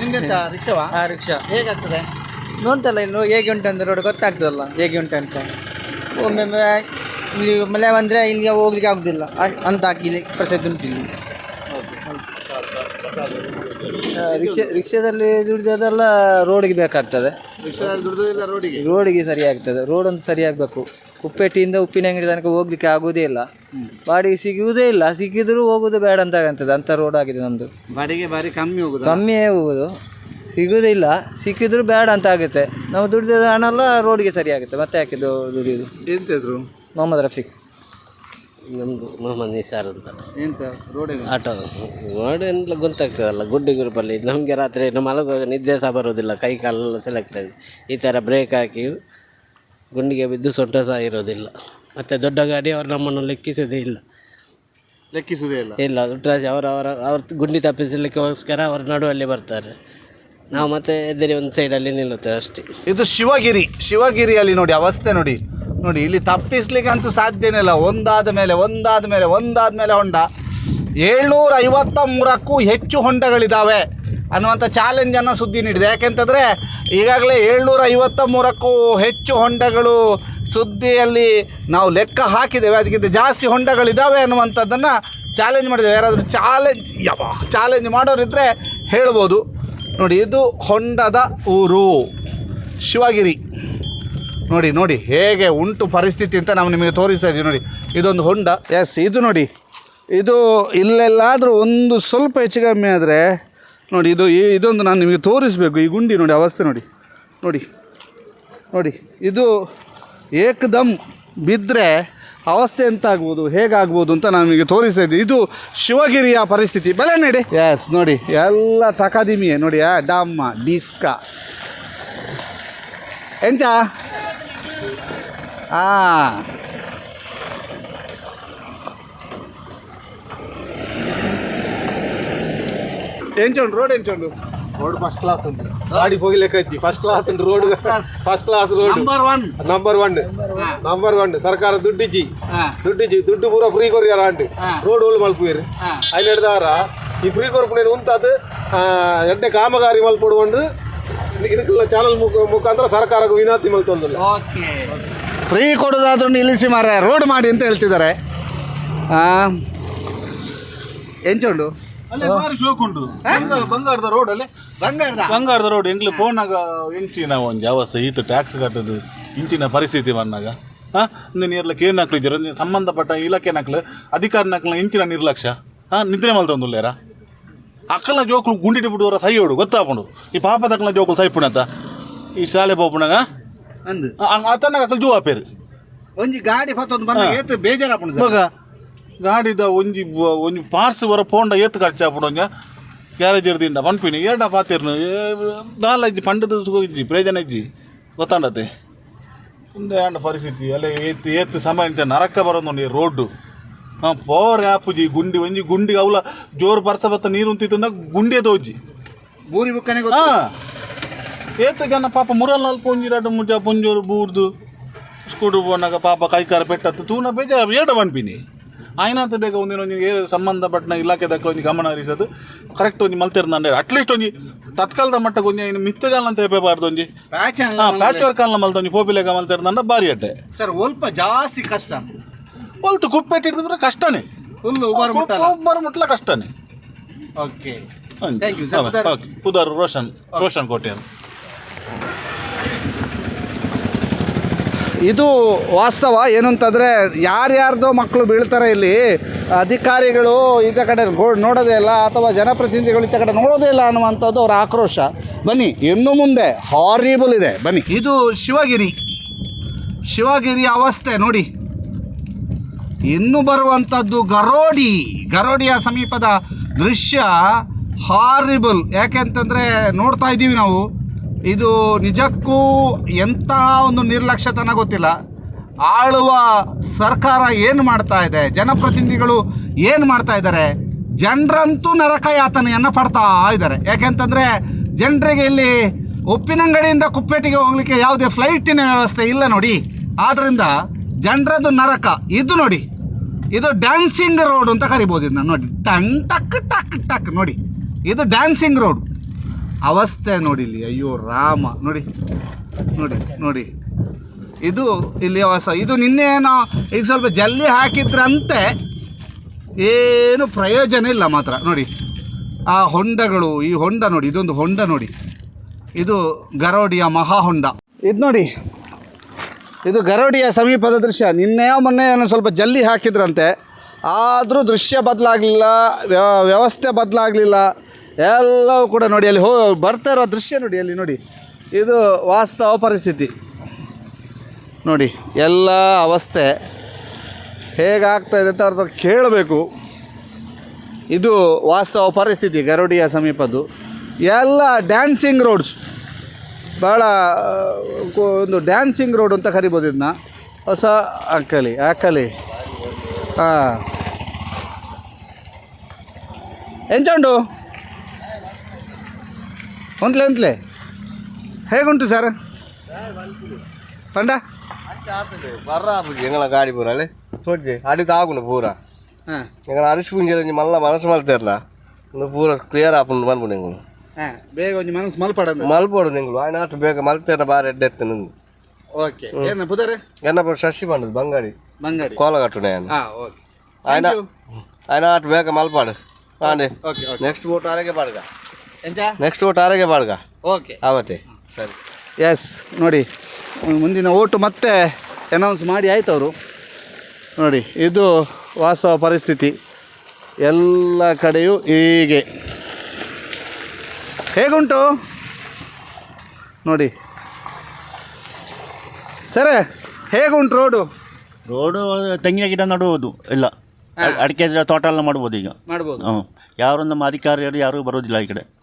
ನಿಮ್ಗೆಂತ ರಿಕ್ಷಾವಾ? ಆ ರಿಕ್ಷಾ. ಹೇಗಾಗ್ತದೆ? ನೋಡ್ತಲ್ಲ ಇಲ್ಲಿ ಹೇಗೆ ಉಂಟು ಅಂತ ರೋಡ್ ಗೊತ್ತಾಗ್ತದಲ್ಲ ಹೇಗೆ ಉಂಟು ಒಮ್ಮೆ ಇಲ್ಲಿ ಮಳೆ ಬಂದರೆ ಇಲ್ಲಿಗೆ ಹೋಗ್ಲಿಕ್ಕೆ ಆಗೋದಿಲ್ಲ. ಅಂತ ಇಲ್ಲಿ ಪ್ರಸಿದ್ಧ ಉಂಟು ಇಲ್ಲಿ. ರಿಕ್ಷಾ ರಿಕ್ಷಾದಲ್ಲಿ ದುಡಿದದೆಲ್ಲ ರೋಡಿಗೆ ಬೇಕಾಗ್ತದೆ. ರಿಕ್ಷಾದಲ್ಲಿ ರೋಡಿಗೆ? ರೋಡಿಗೆ ಸರಿ ಆಗ್ತದೆ. ರೋಡ್ ಒಂದು ಸರಿ ಆಗಬೇಕು. ಉಪ್ಪಿನ ಅಂಗಡಿ ತನಕ ಹೋಗ್ಲಿಕ್ಕೆ ಆಗೋದೇ ಇಲ್ಲ. ಬಾಡಿಗೆ ಸಿಗುವುದೇ ಇಲ್ಲ. ಸಿಕ್ಕಿದ್ರು ಹೋಗುದು ಬೇಡ ಅಂತ ಆಗ್ತದೆ. ಅಂತ ರೋಡ್ ಆಗಿದೆ ನಮ್ಮದು ಬಾಡಿಗೆ ಬಾರಿ ಕಮ್ಮಿ ಹೋಗುದು? ಕಮ್ಮಿಯೇ ಹೋಗುದು. ಸಿಗುವುದಿಲ್ಲ ಸಿಕ್ಕಿದ್ರು ಬೇಡ ಅಂತ ಆಗುತ್ತೆ. ನಾವು ದುಡಿದ ಹಣ ಎಲ್ಲ ರೋಡ್ಗೆ ಸರಿ ಆಗುತ್ತೆ. ಮತ್ತೆ ಯಾಕೆ ದುಡಿಯುದು? ದುಡಿಯೋದು ಎಂತಿದ್ರು ಮೊಹಮ್ಮದ್ ರಫೀಕ್. ನಮ್ಮದು ಮೊಹಮ್ಮದ್ ನಿಸಾರ್ ಅಂತ. ಎಂತ? Road auto. ರೋಡ್ ಎಂತ ಗೊತ್ತಾಗ್ತದಲ್ಲ ಗುಡ್ಡಿ ಗ್ರೂಪಲ್ಲಿ. ನಮಗೆ ರಾತ್ರಿ ನಮ್ಮ ಮಲಗುವಾಗ ನಿದ್ದೆ ಸಹ ಬರೋದಿಲ್ಲ ಕೈ ಕಾಲೆಲ್ಲ ಸೆಲೆಕ್ಟಾಗಿ ಈ ಥರ ಬ್ರೇಕ್ ಹಾಕಿ ಗುಂಡಿಗೆ ಬಿದ್ದು ಸೊಂಟ ಸಹ ಇರೋದಿಲ್ಲ ಮತ್ತು ದೊಡ್ಡ ಗಾಡಿ ಅವರು ನಮ್ಮನ್ನು ಲೆಕ್ಕಿಸೋದೇ ಇಲ್ಲ. ಲೆಕ್ಕಿಸುವುದೇ ಇಲ್ಲ. ಇಲ್ಲ ಅವರು ಅವರ ಅವ್ರ ಗುಂಡಿ ತಪ್ಪಿಸಲಿಕ್ಕೋಸ್ಕರ ಅವ್ರ ನಡುವಲ್ಲಿ ಬರ್ತಾರೆ. ನಾವು ಮತ್ತೆ ಎದುರಿ ಒಂದು ಸೈಡಲ್ಲಿ ನಿಲ್ಲುತ್ತೇವೆ ಅಷ್ಟೇ. ಇದು ಶಿವಗಿರಿ, ಶಿವಗಿರಿಯಲ್ಲಿ ನೋಡಿ, ಅವಸ್ಥೆ ನೋಡಿ ನೋಡಿ, ಇಲ್ಲಿ ತಪ್ಪಿಸ್ಲಿಕ್ಕೆ ಅಂತೂ ಸಾಧ್ಯನೇ ಇಲ್ಲ. ಒಂದಾದ ಮೇಲೆ ಒಂದಾದ ಮೇಲೆ ಒಂದಾದ ಮೇಲೆ ಹೊಂಡ. ಏಳ್ನೂರ ಐವತ್ತ ಮೂರಕ್ಕೂ ಹೆಚ್ಚು ಹೊಂಡಗಳಿದ್ದಾವೆ ಅನ್ನುವಂಥ ಚಾಲೆಂಜನ್ನು ಸುದ್ದಿ ನೀಡಿದೆ. ಯಾಕೆಂತಂದರೆ, ಈಗಾಗಲೇ ಏಳ್ನೂರ ಐವತ್ತ ಮೂರಕ್ಕೂ ಹೆಚ್ಚು ಹೊಂಡಗಳು ಸುದ್ದಿಯಲ್ಲಿ ನಾವು ಲೆಕ್ಕ ಹಾಕಿದ್ದೇವೆ. ಅದಕ್ಕಿಂತ ಜಾಸ್ತಿ ಹೊಂಡಗಳಿದ್ದಾವೆ ಅನ್ನುವಂಥದ್ದನ್ನು ಚಾಲೆಂಜ್ ಮಾಡಿದ್ದೇವೆ. ಯಾರಾದರೂ ಚಾಲೆಂಜ್ ಯಾವ ಚಾಲೆಂಜ್ ಮಾಡೋರಿದ್ದರೆ ಹೇಳ್ಬೋದು. ನೋಡಿ, ಇದು ಹೊಂಡದ ಊರು. ಶಿವಗಿರಿ. ನೋಡಿ ನೋಡಿ, ಹೇಗೆ ಉಂಟು ಪರಿಸ್ಥಿತಿ ಅಂತ ನಾವು ನಿಮಗೆ ತೋರಿಸ್ತಾ ಇದ್ದೀವಿ. ನೋಡಿ, ಇದೊಂದು ಹೊಂಡ. ಎಸ್ ಇದು ನೋಡಿ, ಇದು ಇಲ್ಲೆಲ್ಲಾದರೂ ಒಂದು ಸ್ವಲ್ಪ ಹೆಚ್ಚು ಕಮ್ಮಿ ಆದರೆ, ನೋಡಿ, ಇದು ಇದೊಂದು ನಾನು ನಿಮಗೆ ತೋರಿಸಬೇಕು. ಈ ಗುಂಡಿ ನೋಡಿ, ಅವಸ್ಥೆ ನೋಡಿ. ನೋಡಿ ನೋಡಿ, ಇದು ಏಕದಮ್ ಬಿದ್ದರೆ ಅವಸ್ಥೆ ಎಂತಾಗ್ಬೋದು ಹೇಗಾಗ್ಬೋದು ಅಂತ ನಮಗೆ ನಿಮಗೆ ತೋರಿಸ್ತಾ ಇದ್ದೀನಿ. ಇದು ಶಿವಗಿರಿಯ ಪರಿಸ್ಥಿತಿ. ಬಲೆ ನಡಿ. ಎಸ್ ನೋಡಿ. ಎಲ್ಲ ತಕದಿಮಿಯೇ. ನೋಡಿ ಆ ಡಮ್ಮ ಡಿಸ್ಕ. ಎಂಚ? ಆ. ಎಂಚುಂಡು ರೋಡ್ ರೋಡ್ ಫಸ್ಟ್ ಕ್ಲಾಸ್ ಉಂಟು. ಗಾಡಿ ಹೋಗ್ಲಿಕ್ಕೆ ಫಸ್ಟ್ ಕ್ಲಾಸ್ ಉಂಟು road first class road number one number one number one ಸರ್ಕಾರ ದುಡ್ಡಿಜಿ ದುಡ್ಡಿಜಿ ದುಡ್ಡು ಪೂರ ಫ್ರೀ ಕೊರಿಯಾರ ಅಂಟು ರೋಡ್ ಒಳ್ಳೆ ಮಲ್ಪುವಿರು. ಐನ್ ಹಿಡ್ದಾರ ಈ ಫ್ರೀ ಕೊರ್ಪುನೇನು ಉಂತದು ಎಡ್ಡೆ ಕಾಮಗಾರಿ ಮಲ್ಪೊಡುಕೊಂಡು ಇದಕ್ಕೆಲ್ಲ ಚಾನಲ್ ಮುಖ ಮುಖಾಂತರ ಸರ್ಕಾರಕ್ಕೆ ವಿನಂತಿ ಮಲ್ತೊಂದಿಲ್ಲ. ಫ್ರೀ ಕೊಡೋದಾದ್ರೂ ನಿಲ್ಲಿಸಿ ಮಾರ ರೋಡ್ ಮಾಡಿ ಅಂತ ಹೇಳ್ತಿದ್ದಾರೆ. ಎಂಚುಂಡು? ಅಲ್ಲೇ ಬಾರಿ ಶೋಕ್ ಉಂಟು ಬಂಗಾರ- ಬಂಗಾರದ ರೋಡ್ ಅಲ್ಲಿ. ಬಂಗಾರದ? ಬಂಗಾರದ ರೋಡ್ ಎಂಗ್ಲು ಪೋನಾಗ ಇಂಚಿನ ಒಂದು ಯಾವ ಸಹಿತ ಟ್ಯಾಕ್ಸ್ ಕಟ್ಟದು ಇಂಚಿನ ಪರಿಸ್ಥಿತಿ ಬಂದಾಗ. ಹಾಂ? ಇರ್ಲಕ್ಕೆ ಏನು ಜರ ಸಂಬಂಧಪಟ್ಟ ಇಲಾಖೆ ನಕ್ಲು ಅಧಿಕಾರ ನಕ್ಲ ಇಂಚಿನ ನಿರ್ಲಕ್ಷ್ಯ? ಹಾಂ? ನಿದ್ರೆ ಮಲ್ತೊಂದುಲ್ಲೇರ ಅಕ್ಕಲ ಜೋಕ್ಲು ಗುಂಡಿಟ್ಟು ಬಿಡುವರ ಸಹಿ ಹೊಡು ಗೊತ್ತಾಪುಂಡು. ಈ ಪಾಪ ತಕ್ಕಲ ಜೋಕ್ಲು ಸೈಪುಣತ ಈ ಶಾಲೆ ಅಂದು. ಅತನ ಅಕ್ಕಲ್ ಜೂ ಆಪೇರು. ಒಂಜಿ ಗಾಡಿ ಪತ್ತೊಂದು ಬಂದ ಏತು ಬೇಜಾರಾಪುಂಡು ಗಾಡಿದ ಒಂಜಿ ಒಂಜಿ ಪಾರ್ಸ್ ವರ ಪೋಂಡ ಏತ್ ಖರ್ಚು ಆಪುಡೊಂಜ ಗ್ಯಾರೇಜ್ ಇರ್ದಿಂದ ಪನ್ಪಿನಿ ಎರಡ ಪಾತಿರ್ನು ನಾಲ್ ಇಜ್ಜಿ ಪಂಡದ ಇಜ್ಜಿ ಪ್ರಯೋಜನ ಇಜ್ಜಿ ಗೊತ್ತಾಂಡತೆ? ಮುಂದೆ ಆಂಡ ಪರಿಸ್ಥಿತಿ. ಅಲ್ಲೇ ಏತ್ ಏತ್ ಸಮಯ ನರಕ ಬರೋದು ರೋಡ್ಡು. ಹಾಂ ಪವರ್ ಆಪುಜಿ ಗುಂಡಿ ಒಂಜಿ ಗುಂಡಿ ಅವಲ ಜೋರು ಪರ್ಸ ಬತ್ತ ನೀರು ಉಂತಿತ್ತಂದ ಗುಂಡಿ ತೋಜಿ ಬೂರಿ ಬುಕ್ಕನೆ ಹಾಂ. ಏತ ಜನ ಪಾಪ ಮುರಲ್ ನಾಲ್ಕು ಒಂಜಿ ಎರಡು ಮುಜ ಪುಂಜೋರು ಬೂರ್ದು. ಸ್ಕೂಟರ್ ಬೋನಾಗ ಪಾಪ ಕೈಕಾರ ಪೆಟ್ಟತ್ತು. ತೂನ ಬೇಜಾರು ಏಡ ಪನ್ಪಿನಿ ಆಯ್ನಂತ ಬೇಗ ಒಂದಿನ ಏ ಸಂಬಂಧಪಟ್ಟ ಇಲಾಖೆ ದಕ್ಕ ಒಂಜಿ ಗಮನ ಹರಿಸೋದು. ಕರೆಕ್ಟ್ ಒಂಜಿ ಅಟ್ ಅಟ್ಲೀಸ್ಟ್ ಒಂಜಿ ತತ್ಕಾಲದ ಮಟ್ಟಕ್ಕೆ ಒಂಜಿ ಏನು ಮಿತ್ತಗಾಲ ಅಂತ ಹೇಳಬಾರ್ದು ಒಂಜಿ ಪ್ಯಾಚ್ ವರ್ಕ್ ಅಲ್ಲ ಮಲ್ತ ಒಂಜಿ ಪೋಪಿಲೆಗ ಮಲ್ತಿರ್ದಂಡ ಬಾರಿ ಅಡ್ಡೆ. ಸರ್ ಒಲ್ಪ ಜಾಸ್ತಿ ಕಷ್ಟ. ಹೊಲ್ತು ಕುಪ್ಪೆಟ್ಟಿದ್ರೆ ಕಷ್ಟನೇ. ಒಬ್ಬರು ಮುಟ್ಲ ಕಷ್ಟನೇ. Okay sir. ಹಾ, ಓಕೆ. ಪುದಾರು ರೋಷನ್ ರೋಷನ್ ಕೋಟೆ ಇದು ವಾಸ್ತವ ಏನು ಅಂತಂದರೆ ಯಾರ್ಯಾರ್ದೋ ಮಕ್ಕಳು ಬೀಳ್ತಾರೆ ಇಲ್ಲಿ, ಅಧಿಕಾರಿಗಳು ಈತ ಕಡೆ ನೋಡೋದೇ ಇಲ್ಲ ಅಥವಾ ಜನಪ್ರತಿನಿಧಿಗಳು ಈತ ಕಡೆ ನೋಡೋದೇ ಇಲ್ಲ ಅನ್ನುವಂಥದ್ದು ಅವರ ಆಕ್ರೋಶ. ಬನ್ನಿ, ಇನ್ನು ಮುಂದೆ ಹಾರಿಬಲ್ ಇದೆ. ಬನ್ನಿ. ಇದು ಶಿವಗಿರಿ. ಶಿವಗಿರಿ ಅವಸ್ಥೆ, ನೋಡಿ. ಇನ್ನು ಬರುವಂಥದ್ದು ಗರೋಡಿ. ಗರೋಡಿಯ ಸಮೀಪದ ದೃಶ್ಯ ಹಾರಿಬಲ್ ಯಾಕೆಂತಂದರೆ ನೋಡ್ತಾ ಇದ್ದೀವಿ ನಾವು. ಇದು ನಿಜಕ್ಕೂ ಎಂತಹ ಒಂದು ನಿರ್ಲಕ್ಷ್ಯತನ ಗೊತ್ತಿಲ್ಲ. ಆಳುವ ಸರ್ಕಾರ ಏನು ಮಾಡ್ತಾ ಇದೆ? ಜನಪ್ರತಿನಿಧಿಗಳು ಏನು ಮಾಡ್ತಾ ಇದ್ದಾರೆ? ಜನರಂತೂ ನರಕ ಯಾತನೆಯನ್ನು ಪಡ್ತಾ ಇದ್ದಾರೆ. ಯಾಕೆಂತಂದರೆ ಜನರಿಗೆ ಇಲ್ಲಿ ಉಪ್ಪಿನಂಗಡಿಯಿಂದ ಕುಪ್ಪೇಟಿಗೆ ಹೋಗಲಿಕ್ಕೆ ಯಾವುದೇ ಫ್ಲೈಟಿನ ವ್ಯವಸ್ಥೆ ಇಲ್ಲ ನೋಡಿ. ಆದ್ದರಿಂದ ಜನರದ್ದು ನರಕ. ಇದು ನೋಡಿ. ಇದು ಡ್ಯಾನ್ಸಿಂಗ್ ರೋಡ್ ಅಂತ ಕರಿಬೋದು ಇದನ್ನ ನೋಡಿ. ಟಂಗ್ ಟಕ್ ಟಕ್ ಟಕ್ ನೋಡಿ. ಇದು ಡ್ಯಾನ್ಸಿಂಗ್ ರೋಡ್ ಅವಸ್ಥೆ ನೋಡಿ ಇಲ್ಲಿ ಅಯ್ಯೋ, ರಾಮ. ನೋಡಿ ನೋಡಿ ನೋಡಿ. ಇದು ಇಲ್ಲಿ ಹೊಸ ಇದು ನಿನ್ನೆ ನಾವು ಈಗ ಸ್ವಲ್ಪ ಜಲ್ಲಿ ಹಾಕಿದ್ರಂತೆ. ಏನು ಪ್ರಯೋಜನ ಇಲ್ಲ ಮಾತ್ರ. ನೋಡಿ, ಆ ಹೊಂಡಗಳು, ಈ ಹೊಂಡ ನೋಡಿ, ಇದೊಂದು ಹೊಂಡ ನೋಡಿ. ಇದು ಗರೋಡಿಯ ಮಹಾ ಹೊಂಡ ಇದು ನೋಡಿ, ಇದು ಗರೋಡಿಯ ಸಮೀಪದ ದೃಶ್ಯ. ನಿನ್ನೆ ಮೊನ್ನೆ ಏನೋ ಸ್ವಲ್ಪ ಜಲ್ಲಿ ಹಾಕಿದ್ರಂತೆ. ಆದರೂ ದೃಶ್ಯ ಬದಲಾಗಲಿಲ್ಲ ವ್ಯವಸ್ಥೆ ಬದಲಾಗಲಿಲ್ಲ. ಎಲ್ಲವೂ ಕೂಡ ನೋಡಿ, ಅಲ್ಲಿ ಹೋ, ಬರ್ತಾ ಇರೋ ದೃಶ್ಯ ನೋಡಿ, ಅಲ್ಲಿ ನೋಡಿ. ಇದು ವಾಸ್ತವ ಪರಿಸ್ಥಿತಿ. ನೋಡಿ, ಎಲ್ಲ ಅವಸ್ಥೆ ಹೇಗಾಗ್ತಾ ಇದೆ ಅಂತ ಕೇಳಬೇಕು. ಇದು ವಾಸ್ತವ ಪರಿಸ್ಥಿತಿ, ಗರುಡಿಯ ಸಮೀಪದ್ದು. ಎಲ್ಲ ಡ್ಯಾನ್ಸಿಂಗ್ ರೋಡ್ಸ್ ಭಾಳ ಒಂದು ಡ್ಯಾನ್ಸಿಂಗ್ ರೋಡ್ ಅಂತ ಕರಿಬೋದು ಇದನ್ನ ಹೊಸ ಹಾಕಲಿ ಹಾಕಲಿ ಹಾಂ. ಎಂಚುಂಡು ಒಂದ್ಲೆ ಒಂದ್ಲೆ ಹೇಗುಂಟು ಸರ್ ಪಂಡ ಬರ್ರಾ ಎಂಗಳ ಗಾಡಿ ಪೂರ ಅಲ್ಲೇ ಸೊಜ್ಜೆ ಅಡಿ ತಾಗುಂಡು ಪೂರ ಎಂಗಳ ಅರಿಶಿ ಪುಂಜಿ ಮಲ್ಲ ಮನಸ್ಸು ಮಲ್ತಾರ ಪೂರ ಕ್ಲಿಯರ್ ಆಪುಂಡು ಬಂದ್ಬಿಡು ಎಂಗಳು ಬೇಗ ಒಂಜಿ ಮನಸ್ಸು ಮಲ್ಪಡ ಮಲ್ಪಡು ನಿಂಗಳು ಆಯ್ನ ಬೇಗ ಮಲ್ತಾರ ಬಾರಿ ಎಡ್ಡೆ ಎತ್ತೆ ನಿಂದು ಓಕೆ ಏನ ಪುದರೆ ಏನಪ್ಪ ಶಶಿ ಬಂದದ್ದು ಬಂಗಾಡಿ ಬಂಗಾಡಿ ಕೋಲಗಟ್ಟುನೆ ಆಯ್ನ ಆಯ್ನ ಆಯ್ನ ಆತು ಬೇಗ ಮಲ್ಪಾಡು ಹಾಂ ನೆಕ್ಸ್ಟ್ ಬೋಟ್ ಆರೋಗ್ಯ ಪಾಡ್ಗ ನೆಕ್ಸ್ಟ್ ಓಟ್ ಆರೋಗ್ಯ ಬಾಳ್ಗ. ಓಕೆ ಆವತ್ತೆ ಸರಿ. ಎಸ್ ನೋಡಿ ಮುಂದಿನ ಓಟು ಮತ್ತೆ ಅನೌನ್ಸ್ ಮಾಡಿ ಆಯ್ತು ಅವರು ನೋಡಿ ಇದು ವಾಸ್ತವ ಪರಿಸ್ಥಿತಿ. ಎಲ್ಲ ಕಡೆಯೂ ಹೀಗೆ. ಹೇಗುಂಟು? ನೋಡಿ. ಸರಿ ಹೇಗುಂಟು ರೋಡು ರೋಡು ತೆಂಗಿನ ಗಿಡ ನಡುವುದು ಇಲ್ಲ. ಅಡಿಕೆ ತೋಟ ಎಲ್ಲ ಮಾಡ್ಬೋದು ಈಗ. ಮಾಡ್ಬೋದು. ಹ್ಞೂ ಯಾರು ನಮ್ಮ ಅಧಿಕಾರಿಯರು ಯಾರು ಬರೋದಿಲ್ಲ ಈ ಕಡೆ.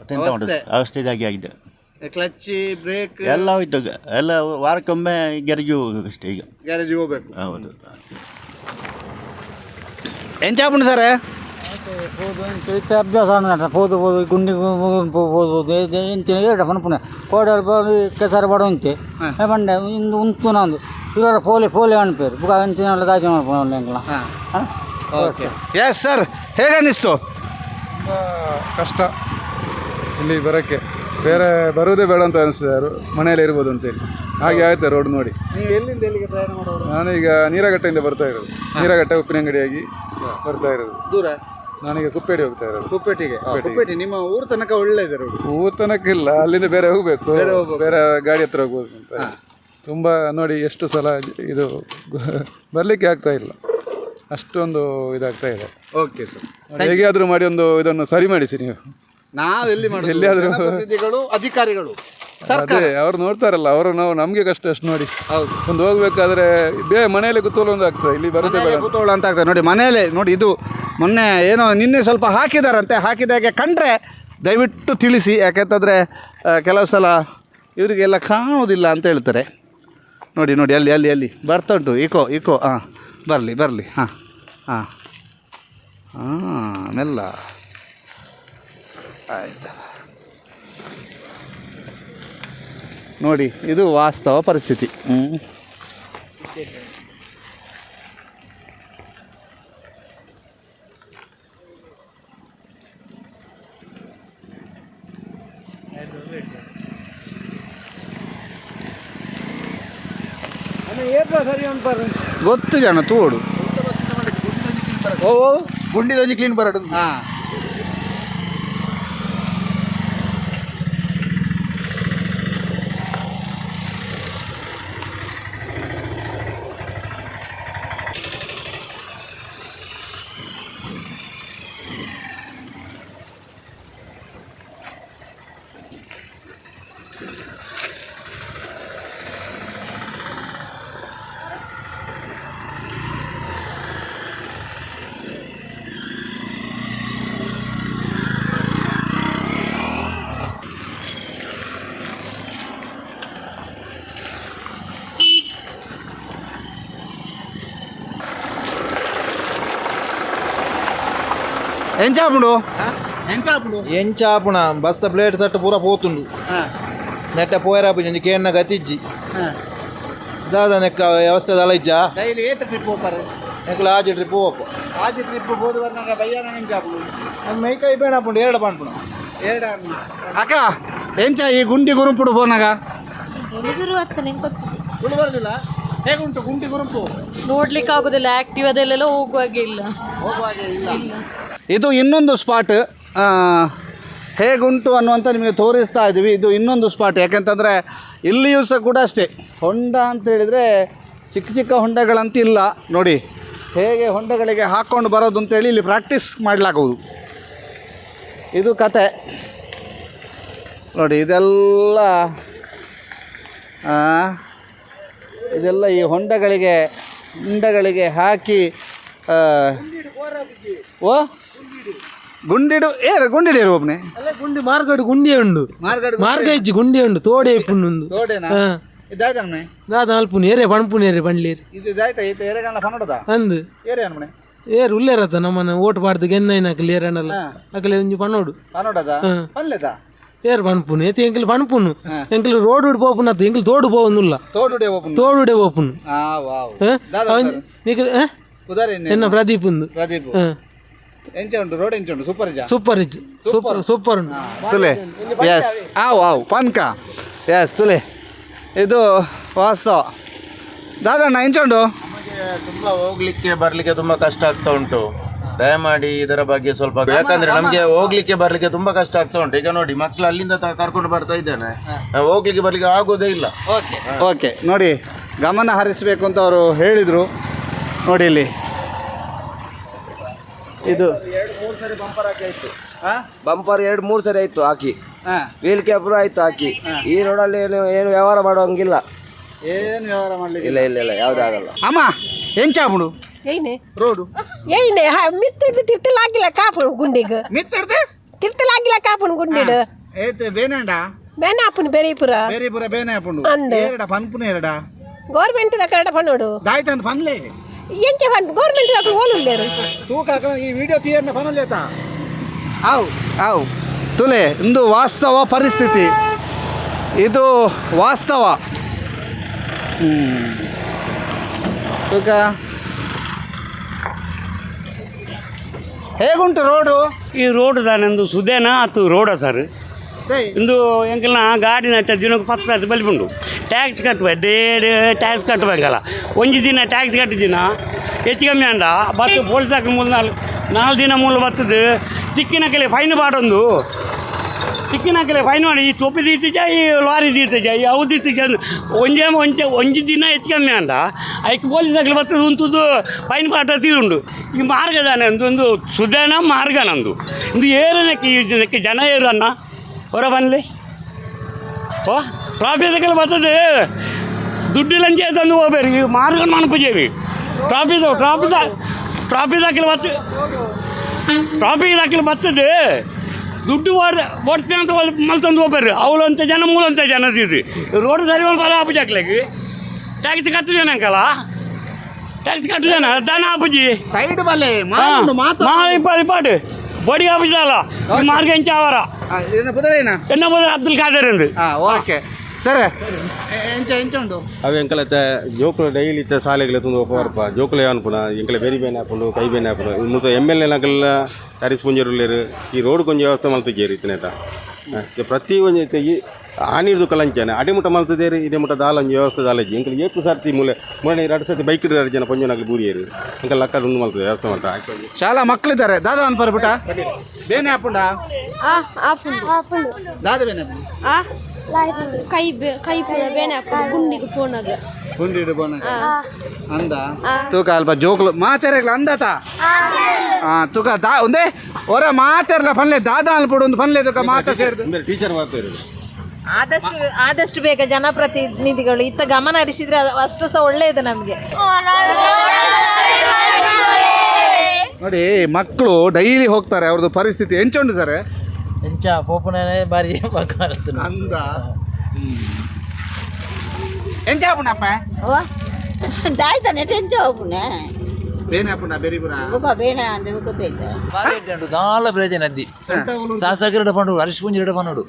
ಮತ್ತೆಂತ ಅವಸ್ಥೆ. ಇದಾಗಿ ಆಗಿದೆ ಕ್ಲಚ್ ಬ್ರೇಕ್. ಎಲ್ಲ ಹೋಯ್ತು ಎಲ್ಲ ವಾರಕ್ಕೊಮ್ಮೆ ಗ್ಯಾರೇಜಿಗೆ ಅಷ್ಟೇ ಈಗ. ಗ್ಯಾರೇಜಿಗೆ ಹೋಗಬೇಕು. ಹೌದು. ಸರ್ ಅಭ್ಯಾಸ ಪೋದು ಪೋದು ಗುಂಡಿ ಪೋದು ಎಂತ ಹೇಳ ಪಣಪುಣ ಕೋಡಲ್ ಕೆಸರು ಬಡ ಅಂತೆ ಬಂಡೆ ಇಂದು ಉಂತು ನಂದು ಇರೋರ ಪೋಲಿ ಪೋಲಿ ಅನ್ಪೇರು ಬುಗ ಅಂಚಿನ ದಾಜಿ ಮಾಡ್ಪಣ ಓಕೆ ಎಸ್ ಸರ್ ಹೇಗೆ ಅನ್ನಿಸ್ತು? ಕಷ್ಟ ಇಲ್ಲಿ ಬರೋಕ್ಕೆ. ಬೇರೆ ಬರೋದೇ ಬೇಡ ಅಂತ ಅನಿಸ್ತದೆ ಯಾರು? ಮನೆಯಲ್ಲಿ ಇರ್ಬೋದು ಅಂತೇಳಿ ಹಾಗೆ ಆಯ್ತು ರೋಡ್ ನೋಡಿ. ನೀವು ಎಲ್ಲಿಂದ ಎಲ್ಲಿಗೆ ಪ್ರಯಾಣ ಮಾಡೋರು? ನಾನೀಗ ನೀರಗಟ್ಟೆಯಿಂದ ಬರ್ತಾ ಇರೋದು. ನೀರಗಟ್ಟೆ ಉಪ್ಪಿನಂಗಡಿಯಾಗಿ ಬರ್ತಾ ಇರೋದು. ದೂರ? ನಾನೀಗ ಕುಪ್ಪೇಡಿ ಹೋಗ್ತಾ ಇರೋದು. ಕುಪ್ಪೇಟಿಗೆ? ಕುಪ್ಪೇಟಿ ನಿಮ್ಮ ಊರ ತನಕ ಒಳ್ಳೆಯದು ಊರ ತನಕ ಇಲ್ಲ ಅಲ್ಲಿಂದ ಬೇರೆ ಹೋಗಬೇಕು. ಬೇರೆ ಗಾಡಿ ಹತ್ರ ಹೋಗ್ಬೋದು ಅಂತ. ತುಂಬ ನೋಡಿ ಎಷ್ಟು ಸಲ ಇದು ಬರಲಿಕ್ಕೆ ಆಗ್ತಾ ಇಲ್ಲ. ಅಷ್ಟೊಂದು ಇದಾಗ್ತಾ ಇದೆ. ಓಕೆ ಸರ್ ಹೇಗಾದರೂ ಮಾಡಿ ಒಂದು ಇದನ್ನು ಸರಿ ಮಾಡಿಸಿ ನೀವು. ನಾವೆಲ್ಲಿ ಮಾಡೋದು? ಎಲ್ಲಿಯಾದರೂ ಜನಪ್ರತಿನಿಧಿಗಳು ಅಧಿಕಾರಿಗಳು ಅದೇ ಅವ್ರು ನೋಡ್ತಾರಲ್ಲ ಅವರು ನಾವು ನಮಗೆ ಕಷ್ಟ ಅಷ್ಟು ನೋಡಿ. ಹೌದು. ಒಂದು ಹೋಗ್ಬೇಕಾದ್ರೆ ಬೇ ಮನೆಯಲ್ಲಿ ಕೂತ್ಕೊಳ್ಳೋ ಒಂದು ಆಗ್ತದೆ ಇಲ್ಲಿ ಬರುತ್ತೆ ಬೇಡ ಅಂತ ಆಗ್ತದೆ. ನೋಡಿ ಮನೆಯಲ್ಲೇ ನೋಡಿ ಇದು ಮೊನ್ನೆ ಏನೋ ನಿನ್ನೆ ಸ್ವಲ್ಪ ಹಾಕಿದಾರಂತೆ ಹಾಕಿದಾಗೆ ಕಂಡ್ರೆ ದಯವಿಟ್ಟು ತಿಳಿಸಿ ಯಾಕೆಂತಂದರೆ ಕೆಲವು ಸಲ ಇವರಿಗೆಲ್ಲ ಕಾಣೋದಿಲ್ಲ ಅಂತ ಹೇಳ್ತಾರೆ. ನೋಡಿ ನೋಡಿ ಅಲ್ಲಿ ಅಲ್ಲಿ ಅಲ್ಲಿ ಬರ್ತಾ ಉಂಟು ಇಕೋ ಇಕೋ ಹಾಂ ಬರಲಿ ಬರಲಿ. ಹಾಂ ಹಾಂ. ಹಾಂ ಮೆಲ್ಲ. ಆಯ್ತು. ನೋಡಿ ಇದು ವಾಸ್ತವ ಪರಿಸ್ಥಿತಿ. ಹ್ಞೂ ಗೊತ್ತು ಜನ ತೋಡು ಗುಂಡಿ ಕ್ಲೀನ್ ಬರೋದು ಹಾಂ. ಎಂಚಾಪುಂಡು ಎಂಚಾಪುಂಡು ಎಂಚಾಪುಣ ಬಸ್ತ ಪ್ಲೇಟ್ ಸಟ್ ಪೂರ ಪೋತುಂಡು ನೆಟ್ಟ ಪೋಯರ ಪೂಜೆ ಕೇಣ್ಣ ಗತಿಜ್ಜಿ ದಾದ ನೆಕ್ಕ ವ್ಯವಸ್ಥೆ ದಲ ಇಜ್ಜ ಡೈಲಿ ಏತ ಟ್ರಿಪ್ ಹೋಗ್ತಾರೆ ನೆಕ್ಕಲು ಆಜಿ ಟ್ರಿಪ್ ಹೋಗಪ್ಪ ಆಜಿ ಟ್ರಿಪ್ ಹೋದು ಬಂದಾಗ ಬಯ್ಯ ನಂಗೆ ಎಂಚಾಪುಂಡು ನಮ್ಮ ಮೈ ಕೈ ಬೇಡ ಪುಂಡು ಎರಡು ಪಂಡ್ಪುಣ ಎರಡು ಅಕ್ಕ ಎಂಚ ಈ ಗುಂಡಿ ಗುರುಪುಡು ಹೋನಾಗ ಉಳಿದ್ರು ಆಗ್ತಾನೆ ಗೊತ್ತಿಲ್ಲ ಹೇಗುಂಟು ಗುಂಡಿ ಗುರುಪು ನೋಡ್ಲಿಕ್ಕೆ ಆಗುದಿಲ್ಲ ಆಕ್ಟಿವ್ ಅದೆಲ್ಲ ಹೋಗುವಾಗೆ ಇಲ್ಲ. ಇದು ಇನ್ನೊಂದು ಸ್ಪಾಟ್ ಹೇಗುಂಟು ಅನ್ನುವಂಥ ನಿಮಗೆ ತೋರಿಸ್ತಾ ಇದ್ದೀವಿ. ಇದು ಇನ್ನೊಂದು ಸ್ಪಾಟ್ ಯಾಕೆಂತಂದರೆ ಇಲ್ಲಿಯೂ ಸಹ ಕೂಡ ಅಷ್ಟೇ. ಹೊಂಡ ಅಂತ ಹೇಳಿದರೆ ಚಿಕ್ಕ ಚಿಕ್ಕ ಹೊಂಡಗಳಂತಿಲ್ಲ. ನೋಡಿ ಹೇಗೆ ಹೊಂಡಗಳಿಗೆ ಹಾಕ್ಕೊಂಡು ಬರೋದು ಅಂತೇಳಿ ಇಲ್ಲಿ ಪ್ರಾಕ್ಟೀಸ್ ಮಾಡಲಾಗುವುದು. ಇದು ಕತೆ. ನೋಡಿ ಇದೆಲ್ಲ ಆ, ಇದೆಲ್ಲ ಈ ಹೊಂಡಗಳಿಗೆ ಹೊಂಡಗಳಿಗೆ ಹಾಕಿ ಆ, ಓ? ಗುಂಡಿಡು ಏ ಗುಂಡಿಡಿ ಒಬ್ಬನೇ ಗುಂಡಿ ಮಾರ್ಗಡ್ ಗುಂಡಿ ಉಂಡು. ಮಾರ್ಗಡ್ ಮಾರ್ಗ ಇಜ್ಜಿ ಗುಂಡಿ ಉಂಡು ತೋಡೆ ಇಪ್ಪುಂಡು ತೋಡೇನಾ? ಹಾ. ಇದಾಯ್ತಾ ನಮ್ಮನೆ ದಾದ ಅಲ್ಪುನ್ ಏರೆ ಬಣ್ಪುನ್ ಏರೆ ಪಣ್ಲೇರಿ ಇದು ಇದಾಯ್ತಾ? ಈತ ಎರೆಗಣ್ಣ ಪನ್ನಡದ? ಅಂದು. ಏರೆ ಅನ್ಮನೆ ಏರು ಉಲ್ಲೇರತ್ತ ನಮ್ಮನ್ನ ಓಟ್ ಪಾಡ್ದು ಗೆನ್ನೈನ ಅಕಲಿ ಏರಣ್ಣಲ್ಲ. ಅಕಲಿ ಒಂಜಿ ಪಣೋಡದ ಪನ್ನಡದ? ಹಾ. ಏರು ಪಣ್ಪುನ್ ಏತಿ ಎಂಕಲ್ ಪಣ್ಪುನು ಎಂಕಲ್ ರೋಡ್ ಉಡ್ ಪೋಪುನ್ ಅತ್ತ ಎಂಕಲ್ ತೋಡು ಪೋವನ್ನುಲ್ಲ ತೋಡುಡೆ ಒಬ್ಬನು ತೋಡುಡೆ ಅವನ್ ನೀಕ ಉದಾರೆ ಎನ್ನ ಪ್ರದೀಪ್ ಉಂದು. ಪ್ರದೀಪ್. ಹ. ಎಂಚ ಉಂಟು ರೋಡ್ ಎಂಚ ಉಂಟು? ಸೂಪರ್ ಜಾ? ಸೂಪರ್ ಸೂಪರ್ ಸೂಪರ್ ಉಂಡು ತುಲೆ. ಎಸ್ ಆವ್ ಆವ್. ಪನ್ಕ. ಎಸ್ ತುಲೆ. ಇದು ವಾಸ್ತವ ದಾದಣ್ಣ ಎಂಚುಂಡು ತುಂಬ ಹೋಗ್ಲಿಕ್ಕೆ ಬರ್ಲಿಕ್ಕೆ ತುಂಬಾ ಕಷ್ಟ ಆಗ್ತಾ ಉಂಟು. ದಯಮಾಡಿ ಇದರ ಬಗ್ಗೆ ಸ್ವಲ್ಪ ಯಾಕಂದ್ರೆ ನಮ್ಗೆ ಹೋಗ್ಲಿಕ್ಕೆ ಬರ್ಲಿಕ್ಕೆ ತುಂಬಾ ಕಷ್ಟ ಆಗ್ತಾ ಉಂಟು. ಈಗ ನೋಡಿ ಮಕ್ಕಳು ಅಲ್ಲಿಂದ ತ- ಕರ್ಕೊಂಡು ಬರ್ತಾ ಇದ್ದೇನೆ. ಹೋಗ್ಲಿಕ್ಕೆ ಬರ್ಲಿಕ್ಕೆ ಆಗೋದೇ ಇಲ್ಲ. ಓಕೆ. ನೋಡಿ ಗಮನ ಹರಿಸಬೇಕು ಅಂತ ಅವರು ಹೇಳಿದರು. ನೋಡಿ ಇಲ್ಲಿ. ಇದು. ಬಂಪರ್ ಎರಡು ಮೂರು ಸರಿ ಆಯ್ತು ಹಾಕಿ. ಹಾಂ. ವೀಲ್ ಕ್ಯಾಪ್ರು ಆಯ್ತು ಹಾಕಿ. ಈ ರೋಡಲ್ಲಿ ಏನು ಏನು ವ್ಯವಹಾರ ಮಾಡುವಂಗಿಲ್ಲ. ಏನು ವ್ಯವಹಾರ ಮಾಡಲಿಕ್ಕೆ ಇಲ್ಲ ಇಲ್ಲ ಇಲ್ಲ ಯಾವ್ದು ಆಗಲ್ಲ. ಅಮ್ಮ ಏನೆ? ರೋಡು. ಏನೆ? ಮಿತ್ತಿಡ್ದು ತಿರ್ತಿಲಾಗಿಲ್ಲ ಕಾಪುನ್ ಗುಂಡಿಗೆ. ಮಿತ್ತರ್ದೆ? ತಿರ್ತಿಲಾಗಿಲ್ಲ ಕಾಪುನ್ ಗುಂಡಿಡು. ಏತೆ ಬೇನೆಂಡ ಬೇನೆ ಆಪುನ್ ಬೆರೀಪುರ ಬೇರೆ ಬೇನೆ ಹಾಪುಂಡು ಅಂದೆ. ಎರಡ ಪನ್ಪುನ ಎರಡ ಗೌರ್ಮೆಂಟ್ ಕನ್ನಡ ಪನ್ನೋಡು ದಾಯ್ತಂತ ಪನ್ಲೆ? ಎಂಚೆ ಪನ್ ಗೌರ್ಮೆಂಟ್ ದಾಕ ಓಲುಲ್ಲೇರು ತೂಕ ಹಾಕ- ಈ ವಿಡಿಯೋ ತೀಯರ್ನ ಪನಲ್ ಏತ ಆವ್ ಆವ್. ತುಲೆ ಇಂದು ವಾಸ್ತವ ಪರಿಸ್ಥಿತಿ. ಇದು ವಾಸ್ತವ. ಹ್ಮ್. ತೂಕ. ಹೇಗುಂಟು ರೋಡು? ಈ ರೋಡ್ ನಂದು ಸುದೇನ ಅದು ರೋಡ ಸರ್. ಇಂದು ಎಂಕಲ್ನ ಗಾಡಿ ನಟ್ಟ ದಿನಕ್ಕೆ ಪತ್ತು ಸಾವಿರ ಬಲಿಪುಂಡು ಟ್ಯಾಕ್ಸ್ ಕಟ್ಟುವ ಡೇಡ್ ಟ್ಯಾಕ್ಸ್ ಕಟ್ಟಬೇಕಲ್ಲ ಒಂಜಿ ದಿನ ಟ್ಯಾಕ್ಸ್ ಕಟ್ಟಿದಿನ ಹೆಚ್ಚು ಕಮ್ಮಿ ಅಂದ. ಬತ್ತು ಪೊಲೀಸ್ ಹಾಕಿ ಮೂರು ನಾಲ್ಕು ನಾಲ್ಕು ದಿನ ಮೂಲ ಬರ್ತದೆ. ಸಿಕ್ಕಿನ ಕೆಲೆ ಫೈನ್ ಪಾಡೊಂದು ತಿಕ್ಕಿನ ಕೆಲೆ ಫೈನ್ ಮಾಡಿ ಈ ಟೋಪಿ ತೀರ್ತಿಜ ಈ ಲಾರಿ ತೀರ್ತಿಜ ಈ ಅವು ತೀರ್ತಿಜ ಒಂಜೇ ಒಂಜೆ ಒಂಜಿ ದಿನ ಹೆಚ್ಚು ಕಮ್ಮಿ ಅಂತ ಐಕ್ ಪೊಲೀಸ್ ಹಾಕಲಿ ಬರ್ತದೆ ಉಂತುದು ಫೈನ್ ಪಾಟ ತೀರುಂಡು ಈ ಮಾರ್ಗದಾನೆ ಒಂದು ಸುಧಾನ ಮಾರ್ಗ ನಂದು. ಇದು ಏರನಕ್ಕೆ ಈ ಜನಕ್ಕೆ ಜನ ಏರು ಅನ್ನ ಹೊರ ಬನ್ನಿ. ಓ ಟ್ರಾಫಿಕ್ ಬರ್ತದೆ. ದುಡ್ಡು ಲಂಚ ತಂದು ಹೋಗ್ಬೇರಿ ಈ ಮಾರ್ಗ ಮನಪುಜೇವಿ. ಟ್ರಾಫಿಕ್ ಟ್ರಾಫಿಕ್ ಟ್ರಾಫಿಕ್ ಹಾಕಲಿ ಬರ್ತದೆ ಟ್ರಾಫಿಕ್ ಹಾಕಲಿ ಬರ್ತದೆ. ದುಡ್ಡು ಓಡ್ ಓಡ್ತೀನಿ ಅಂತ ಮಲ್ ತಂದು ಹೋಗ್ಬೇರಿ ಅವಳಂತ ಜನ ಮೂಲಂತ ಜನ ತಿದ್ರಿ ರೋಡ್ ಸರಿ ಒಂದು ಬರ ಆಪುಜಿ ಹಾಕ್ಲಿಕ್ಕೆ ಟ್ಯಾಕ್ಸಿ ಕಟ್ಟು ಜನ ಅಂಕಲ್ಲ ಟ್ಯಾಕ್ಸಿ ಕಟ್ಟು ಜನ ದನ ಆಪುಜಿ ಸೈಡ್ ಬಲ್ಲೆ ಹಾ. ಮಾಡು ಮಾತು. ಮಾ ಇಪ್ಪಾಡು ಇಪ್ಪಾಡು ಬಡಿ ಆಪುಜಿ ಅಲ್ಲ. ಮಾರ್ಗ ಎಂಚ ಅವರ. ಅಬ್ದುಲ್ ಖಾದರ್ ಎಂದು ಹಾಂ ಓಕೆ. ಸರಿ. ಎಂಚ ಎಂಚ ಉಂಟು? ಅವು ಎಂಕಲ ಜೋಕುಲು ಡೈಲಿ ಇತ್ತ ಶಾಲೆಗಳ ತುಂಬ ಹೋಗ್ಬಾರಪ್ಪ ಜೋಕುಲು ಅನ್ಪುನ ಎಂಕಲ ಬೆರಿ ಬೇನೆ ಹಾಕೊಂಡು ಕೈ ಬೇನೆ ಹಾಕೊಂಡು. ಮುತ್ತ ಎಂ ಎಲ್ ಎನಕಲ್ಲ ತರಿಸಿ ಪುಂಜರುಳ್ಳೇರು. ಈ ರೋಡ್ ಕೊಂಚ ವ್ಯವಸ್ಥೆ ಮಲ್ತಿದ್ದೇರಿ ಇತ್ತನೇಟ ಪ್ರತಿ ಒಂದು ಈ ಆನಿರ್ದು ಕಲಂಚಾನೆ ಅಡಿಮುಟ ಮಲ್ತದೇರಿ ಇಡೆ ಮುಟ ದಾಲ ಒಂಜಿ ವ್ಯವಸ್ಥೆ ದಾಲಜಿ ಎಂಕಲ್ ಏಕು ಸರ್ತಿ ಮೂಲೆ ಮೂರನೇ ಎರಡು ಸರ್ತಿ ಬೈಕ್ ಹಿಡಿದಾರೆ ಜನ ಪಂಜನಕಲು ಬೂರಿಯರು ಎಂಕಲ್ ಲಕ್ಕದೊಂದು ಮಲ್ತದೆ ವ್ಯವಸ್ಥೆ ಮಾಡ್ತಾ ಶಾಲಾ ಮಕ್ಕಳಿದ್ದಾರೆ ದಾದ ಅನ್ಪರ್ಬಿಟ ಬೇನೆ ಹಾಪುಂಡ? ದಾದ ಬೇನೆ ಹಾಪುಂಡು. ಕೈ ಕೈ ಬೇನೆ ಗುಂಡಿಗೆ ಫೋನಾಗ ಗುಂಡಿಡು ಬೋನ ಅಂದ? ತೂಕ ಅಲ್ಪ ಜೋಕ್ಲು ಮಾತೆರೆಗ್ಲ ಅಂದತ ಆ ತೂಕ ದಾ ಒಂದೇ? ಹೊರ ಮಾತೆರ್ಲ ಪನ್ಲೆ ದಾದಾ ಅನ್ಪುಡು ಒಂದು ಪನ್ಲೆ ತೂಕ ಮಾತ ಸೇರ್ದು. ಟೀಚರ್ ಮಾಡ್ತಾರೆ ಆದಷ್ಟು ಆದಷ್ಟು ಬೇಗ ಜನಪ್ರತಿನಿಧಿಗಳು ಇತ್ತ ಗಮನ ಹರಿಸಿದ್ರೆ ಅದು ಅಷ್ಟು ಸಹ ಒಳ್ಳೆಯದು ನಮಗೆ. ನೋಡಿ ಮಕ್ಕಳು ಡೈಲಿ ಹೋಗ್ತಾರೆ ಅವ್ರದ್ದು ಪರಿಸ್ಥಿತಿ ಎಂಚುಂಡು ಸರ್. ಎಂಚ ಪೋಪುನೇ ಬಾರಿ ಅಂದ ಎಂಚ ಹಾಪುಂಡಪ್ಪ ದಾಯ್ತಾನೆ ಟೆಂಚ ಹೋಗ್ನೆ ಬೇನೆ ಹಾಪುಂಡ ಬೆರಿಪುರ ಬೇನೆ ಅಂದ್ರೆ ಗೊತ್ತಾಯ್ತು ನಾಲ ಪ್ರಯೋಜನ ಅದ್ದಿ ಶಾಸಕರ ಪಂಡು ಹರೀಶ್ ಪುಂಜಿ ಎರಡ ಪನ್ನೋಡು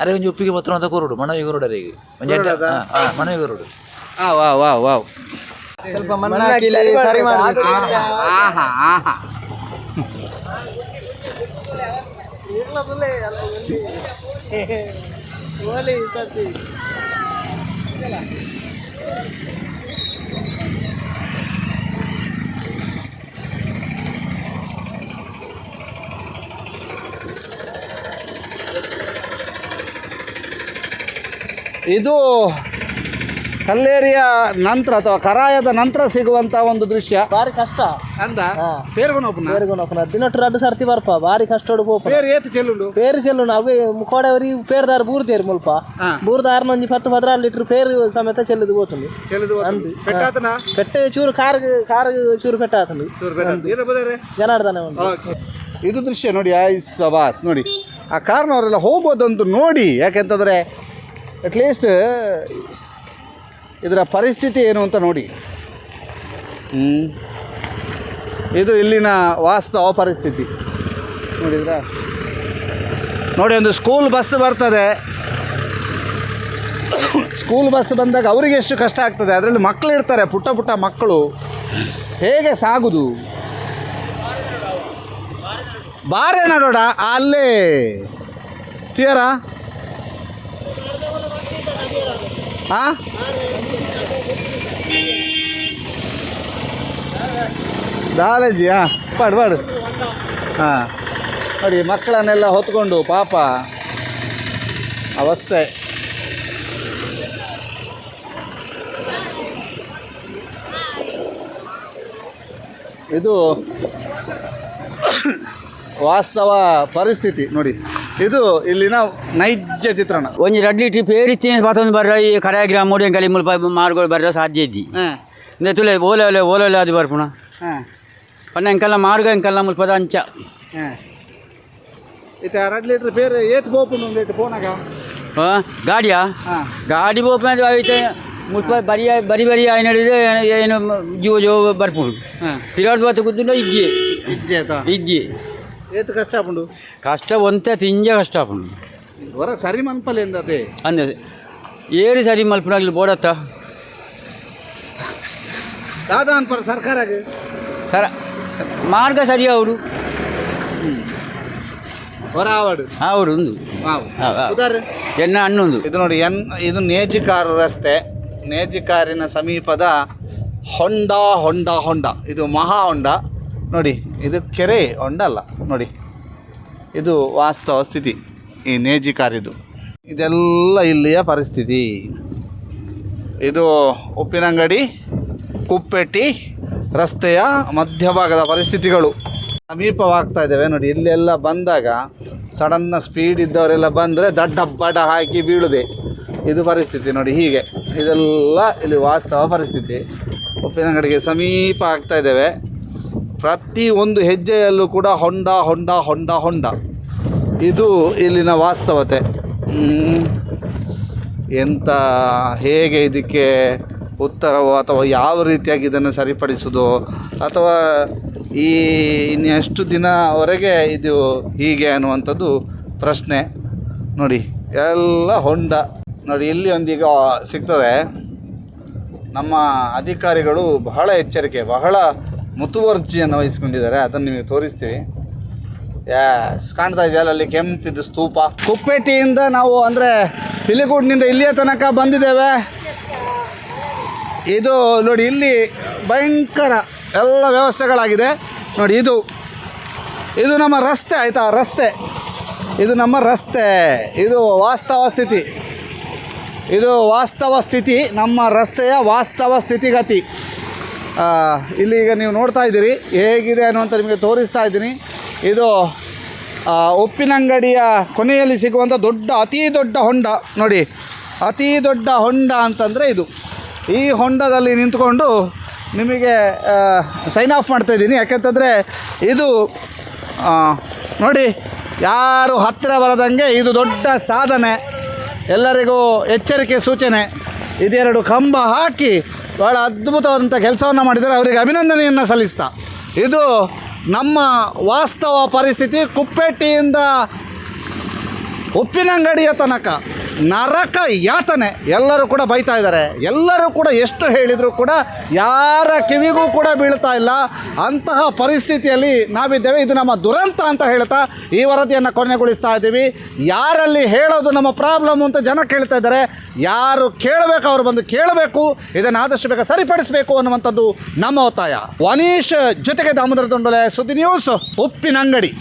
ಅರೆ ಒಂಜಿ ಒಪ್ಪಿಗೆ ಪತ್ರ ಅಂತ ಕೋರೋಡು ಮನವಿ ಕೋರೋಡರಿಗೆ ಒಂಜಿ ಮನವಿ ಕೋರೋಡು ಆ ವಾವ್ ವಾವ್ ವಾವ್ ಸ್ವಲ್ಪ ಮಣ್ಣಾಕಿ ಸರಿ ಮಾಡಿ ಆಹಾ ಆಹಾ ಆಗ್ಲದಲ್ಲೇ ಅಲ್ಲ ಹೋಲಿ ಸತಿ ಇದು ಕಲ್ಲೇರಿಯ ನಂತರ ಅಥವಾ ಕರಾಯದ ನಂತರ ಸಿಗುವಂತ ಒಂದು ದೃಶ್ಯ. ಬಾರಿ ಕಷ್ಟ. ಅಂದ? ಪೇರ್ಗುನೋಪನ ಪೇರ್ಗುನೋಪನ ದಿನಟ್ಟು ರಡ್ಡು ಸರ್ತಿ ಬರ್ಪ. ಬಾರಿ ಕಷ್ಟ ಪೇರ್ ಏತ್ ಚೆಲ್ಲುಂಡು? ಪೇರ್ ಚೆಲ್ಲುಂಡು. ಅವೇ ಮುಖೋಡವರಿ ಪೇರ್ದಾರ್ ಬೂರ್ದೇರು ಮುಲ್ಪ. ಬೂರ್ದಾರ್ನ ಒಂಜಿ ಪತ್ತು ಪದ್ರಾರು ಲೀಟರ್ ಪೇರ್ ಸಮೇತ ಚೆಲ್ಲದು ಹೋತುಂಡು. ಚೆಲ್ಲುದು ಪೆಟ್ಟ ಚೂರು ಕಾರ್ ಕಾರ್ ಚೂರು ಪೆಟ್ಟಾತಂದು ಜನಾರ್ದನ ಇದು ದೃಶ್ಯ ನೋಡಿ ಆಯ್ಸ್ ಬಾಸ್ ನೋಡಿ. ಆ ಕಾರ್ನವರೆಲ್ಲ ಹೋಗೋದಂತೂ ನೋಡಿ. ಯಾಕೆಂತಂದರೆ ಅಟ್ಲೀಸ್ಟ್ ಇದರ ಪರಿಸ್ಥಿತಿ ಏನು ಅಂತ ನೋಡಿ. ಇದು ಇಲ್ಲಿನ ವಾಸ್ತವ ಪರಿಸ್ಥಿತಿ. ನೋಡಿದ್ರಾ? ನೋಡಿ, ಒಂದು ಸ್ಕೂಲ್ ಬಸ್ ಬರ್ತದೆ. ಸ್ಕೂಲ್ ಬಸ್ ಬಂದಾಗ ಅವರಿಗೆ ಎಷ್ಟು ಕಷ್ಟ ಆಗ್ತದೆ? ಅದರಲ್ಲಿ ಮಕ್ಕಳು ಇರ್ತಾರೆ, ಪುಟ್ಟ ಪುಟ್ಟ ಮಕ್ಕಳು. ಹೇಗೆ ಸಾಗುದು? ಬಾರೆ ನೋಡೋಣ, ಅಲ್ಲೇ. ತೀಯರಾ? ಹಾ ದಾಲೇಜಿ ಹಾಂ ಪಾಡು ಪಾಡು. ಹಾಂ. ನೋಡಿ ಮಕ್ಕಳನ್ನೆಲ್ಲ ಹೊತ್ಕೊಂಡು ಪಾಪ ಅವಸ್ಥೆ. ಇದು ವಾಸ್ತವ ಪರಿಸ್ಥಿತಿ. ನೋಡಿ ಇದು ಇಲ್ಲಿನ ನೈಜ ಚಿತ್ರಣ. ಒಂಜಿ ರಡ್ಲಿ ಟ್ರಿಪ್ ಪೇರಿತ್ತಿ ಪತ್ತೊಂದು ಬರ್ರ ಈ ಕರಾಗ್ರಾಮ ಮೂಡಿ ಕಲಿ ಮುಲ್ಪ ಮಾರ್ಗಳು ಬರ್ರ ಸಾಧ್ಯ ಇದ್ದಿ. ಇಂದ ತುಲೆ ಓಲೆ ಓಲೆ ಓಲೆ ಓಲೆ ಅದು ಬರ್ಪುಣ ಪಣ್ಣ ಎಂಕಲ್ಲ ಮಾರ್ಗ ಎಂಕಲ್ಲ ಮುಲ್ಪದ ಅಂಚ. ಹಾಂ. ಇತ್ತೆ ಎರಡು ಲೀಟ್ರ್ ಬೇರೆ ಏತ್ ಬೋಪುಂಡು ಒಂದು ಏಟ್ ಫೋನಾಗ ಆ, ಗಾಡಿಯಾ? ಹಾಂ. ಗಾಡಿ ಬೋಪ ಆಯ್ತು ಮುಲ್ಪ ಬರಿಯ ಬರಿ ಬರಿ ಆಯ್ ಹಿಡಿದು ಏನು ಜೀವ ಜೀವ ಬರ್ಪುಣ ಹಾಂ. ತಿರುಗಾಡ್ದು ಬತ್ತು ಕೂತು ಇಜ್ಜಿ ಇಜ್ಜಿ ಇಜ್ಜಿ ಏತ್ ಕಷ್ಟ ಆಪುಂಡು? ಕಷ್ಟ ಒಂತೆ ತಿಂಜ ಕಷ್ಟ ಆಪುಂಡು. ಹೊರ ಸರಿ ಮನ್ಪಲ್ಲಿ ಎಂದತೆ? ಅಂದೆ ಏರಿ ಸರಿ ಮಲ್ಪನಾಗ್ಲಿ ಬೋಡತ್ತ? ದಾದ ಅನ್ಪರ ಸರ್ಕಾರ ಸರ ಮಾರ್ಗ ಸರಿ ಅವರು. ಹೊರ ಆವಾಡು? ಅವಡು ಒಂದು. ಎನ್ನ ಹನ್ನೊಂದು ಇದು ನೋಡಿ ಎನ್ ಇದು ನೇಜಿಕಾರ್ ರಸ್ತೆ. ನೇಜಿಕಾರಿನ ಸಮೀಪದ ಹೊಂಡ ಹೊಂಡ ಹೊಂಡ. ಇದು ಮಹಾ ಹೊಂಡ. ನೋಡಿ, ಇದು ಕೆರೆ ಹೊಂಡ ಅಲ್ಲ ನೋಡಿ. ಇದು ವಾಸ್ತವ ಸ್ಥಿತಿ, ಈ ನೇಜಿ ಕಾರಿದು ಇದೆಲ್ಲ ಇಲ್ಲಿಯ ಪರಿಸ್ಥಿತಿ. ಇದು ಉಪ್ಪಿನಂಗಡಿ, ಕುಪ್ಪೆಟ್ಟಿ, ರಸ್ತೆಯ ಮಧ್ಯಭಾಗದ ಪರಿಸ್ಥಿತಿಗಳು. ಸಮೀಪವಾಗ್ತಾ ಇದ್ದಾವೆ, ನೋಡಿ, ಇಲ್ಲೆಲ್ಲ ಬಂದಾಗ ಸಡನ್ನ ಸ್ಪೀಡ್ ಇದ್ದವರೆಲ್ಲ ಬಂದರೆ ದಡ್ಡ ಬಡ ಹಾಕಿ ಬೀಳುದೆ. ಇದು ಪರಿಸ್ಥಿತಿ, ನೋಡಿ, ಹೀಗೆ. ಇದೆಲ್ಲ ಇಲ್ಲಿ ವಾಸ್ತವ ಪರಿಸ್ಥಿತಿ. ಉಪ್ಪಿನಂಗಡಿಗೆ ಸಮೀಪ ಆಗ್ತಾ ಇದ್ದೇವೆ. ಪ್ರತಿ ಒಂದು ಹೆಜ್ಜೆಯಲ್ಲೂ ಕೂಡ ಹೊಂಡ ಹೊಂಡ ಹೊಂಡ ಹೊಂಡ ಇದು ಇಲ್ಲಿನ ವಾಸ್ತವತೆ. ಎಂಥ ಹೇಗೆ ಇದಕ್ಕೆ ಉತ್ತರವೋ ಅಥವಾ ಯಾವ ರೀತಿಯಾಗಿ ಇದನ್ನು ಸರಿಪಡಿಸೋದು ಅಥವಾ ಈ ಇನ್ನೆಷ್ಟು ದಿನವರೆಗೆ ಇದು ಹೀಗೆ ಅನ್ನುವಂಥದ್ದು ಪ್ರಶ್ನೆ. ನೋಡಿ, ಎಲ್ಲ ಹೊಂಡ ನೋಡಿ, ಇಲ್ಲಿ ಒಂದೀಗ ಸಿಗ್ತದೆ. ನಮ್ಮ ಅಧಿಕಾರಿಗಳು ಬಹಳ ಎಚ್ಚರಿಕೆ, ಬಹಳ ಮುತುವರ್ಜಿಯನ್ನು ವಹಿಸಿಕೊಂಡಿದ್ದಾರೆ, ಅದನ್ನು ನಿಮಗೆ ತೋರಿಸ್ತೀವಿ. ಯಾಸ್ ಕಾಣ್ತಾ ಇದೆಯಲ್ಲ, ಅಲ್ಲಿ ಕೆಂಪಿದ್ದು ಸ್ತೂಪ. ಕುಪ್ಪೇಟಿಯಿಂದ ನಾವು ಅಂದರೆ ಪಿಲಿಗೂಡಿನಿಂದ ಇಲ್ಲಿಯ ತನಕ ಬಂದಿದ್ದೇವೆ. ಇದು ನೋಡಿ, ಇಲ್ಲಿ ಭಯಂಕರ ಎಲ್ಲ ವ್ಯವಸ್ಥೆಗಳಾಗಿದೆ. ನೋಡಿ, ಇದು ಇದು ನಮ್ಮ ರಸ್ತೆ, ಆಯಿತಾ? ರಸ್ತೆ. ಇದು ನಮ್ಮ ರಸ್ತೆ. ಇದು ವಾಸ್ತವ ಸ್ಥಿತಿ. ಇದು ವಾಸ್ತವ ಸ್ಥಿತಿ, ನಮ್ಮ ರಸ್ತೆಯ ವಾಸ್ತವ ಸ್ಥಿತಿಗತಿ. ಇಲ್ಲಿ ಈಗ ನೀವು ನೋಡ್ತಾ ಇದ್ದೀರಿ, ಹೇಗಿದೆ ಅನ್ನುವಂಥ ನಿಮಗೆ ತೋರಿಸ್ತಾ ಇದ್ದೀನಿ. ಇದು ಉಪ್ಪಿನಂಗಡಿಯ ಕೊನೆಯಲ್ಲಿ ಸಿಗುವಂಥ ದೊಡ್ಡ, ಅತಿ ದೊಡ್ಡ ಹೊಂಡ. ನೋಡಿ, ಅತಿ ದೊಡ್ಡ ಹೊಂಡ ಅಂತಂದರೆ ಇದು. ಈ ಹೊಂಡದಲ್ಲಿ ನಿಂತ್ಕೊಂಡು ನಿಮಗೆ ಸೈನ್ ಆಫ್ ಮಾಡ್ತಾ ಇದ್ದೀನಿ. ಯಾಕೆಂತಂದರೆ ಇದು ನೋಡಿ, ಯಾರು ಹತ್ತಿರ ಬರದಂಗೆ ಇದು ದೊಡ್ಡ ಸಾಧನೆ. ಎಲ್ಲರಿಗೂ ಎಚ್ಚರಿಕೆ ಸೂಚನೆ. ಇದೆರಡು ಕಂಬ ಹಾಕಿ ಭಾಳ ಅದ್ಭುತವಾದಂಥ ಕೆಲಸವನ್ನು ಮಾಡಿದರೆ ಅವರಿಗೆ ಅಭಿನಂದನೆಯನ್ನು ಸಲ್ಲಿಸ್ತಾ. ಇದು ನಮ್ಮ ವಾಸ್ತವ ಪರಿಸ್ಥಿತಿ. ಕುಪ್ಪೆಟ್ಟಿಯಿಂದ ಉಪ್ಪಿನಂಗಡಿಯ ತನಕ ನರಕ ಯಾತನೆ ಎಲ್ಲರೂ ಕೂಡ ಬೈತಾ ಇದ್ದಾರೆ. ಎಲ್ಲರೂ ಕೂಡ ಎಷ್ಟು ಹೇಳಿದರೂ ಕೂಡ ಯಾರ ಕಿವಿಗೂ ಕೂಡ ಬೀಳ್ತಾ ಇಲ್ಲ. ಅಂತಹ ಪರಿಸ್ಥಿತಿಯಲ್ಲಿ ನಾವಿದ್ದೇವೆ. ಇದು ನಮ್ಮ ದುರಂತ ಅಂತ ಹೇಳ್ತಾ ಈ ವರದಿಯನ್ನು ಕೊನೆಗೊಳಿಸ್ತಾ ಇದ್ದೀವಿ. ಯಾರಲ್ಲಿ ಹೇಳೋದು ನಮ್ಮ ಪ್ರಾಬ್ಲಮ್ ಅಂತ ಜನ ಕೇಳ್ತಾ ಇದ್ದಾರೆ. ಯಾರು ಕೇಳಬೇಕು ಅವರು ಬಂದು ಕೇಳಬೇಕು. ಇದನ್ನು ಆದಷ್ಟು ಬೇಗ ಸರಿಪಡಿಸಬೇಕು ಅನ್ನುವಂಥದ್ದು ನಮ್ಮ ಒತ್ತಾಯ. ವನೀಶ್ ಜೊತೆಗೆ ದಾಮೋದರ ದೊಂಬಲೆ ಸುದ್ದಿ ನ್ಯೂಸ್ ಉಪ್ಪಿನಂಗಡಿ.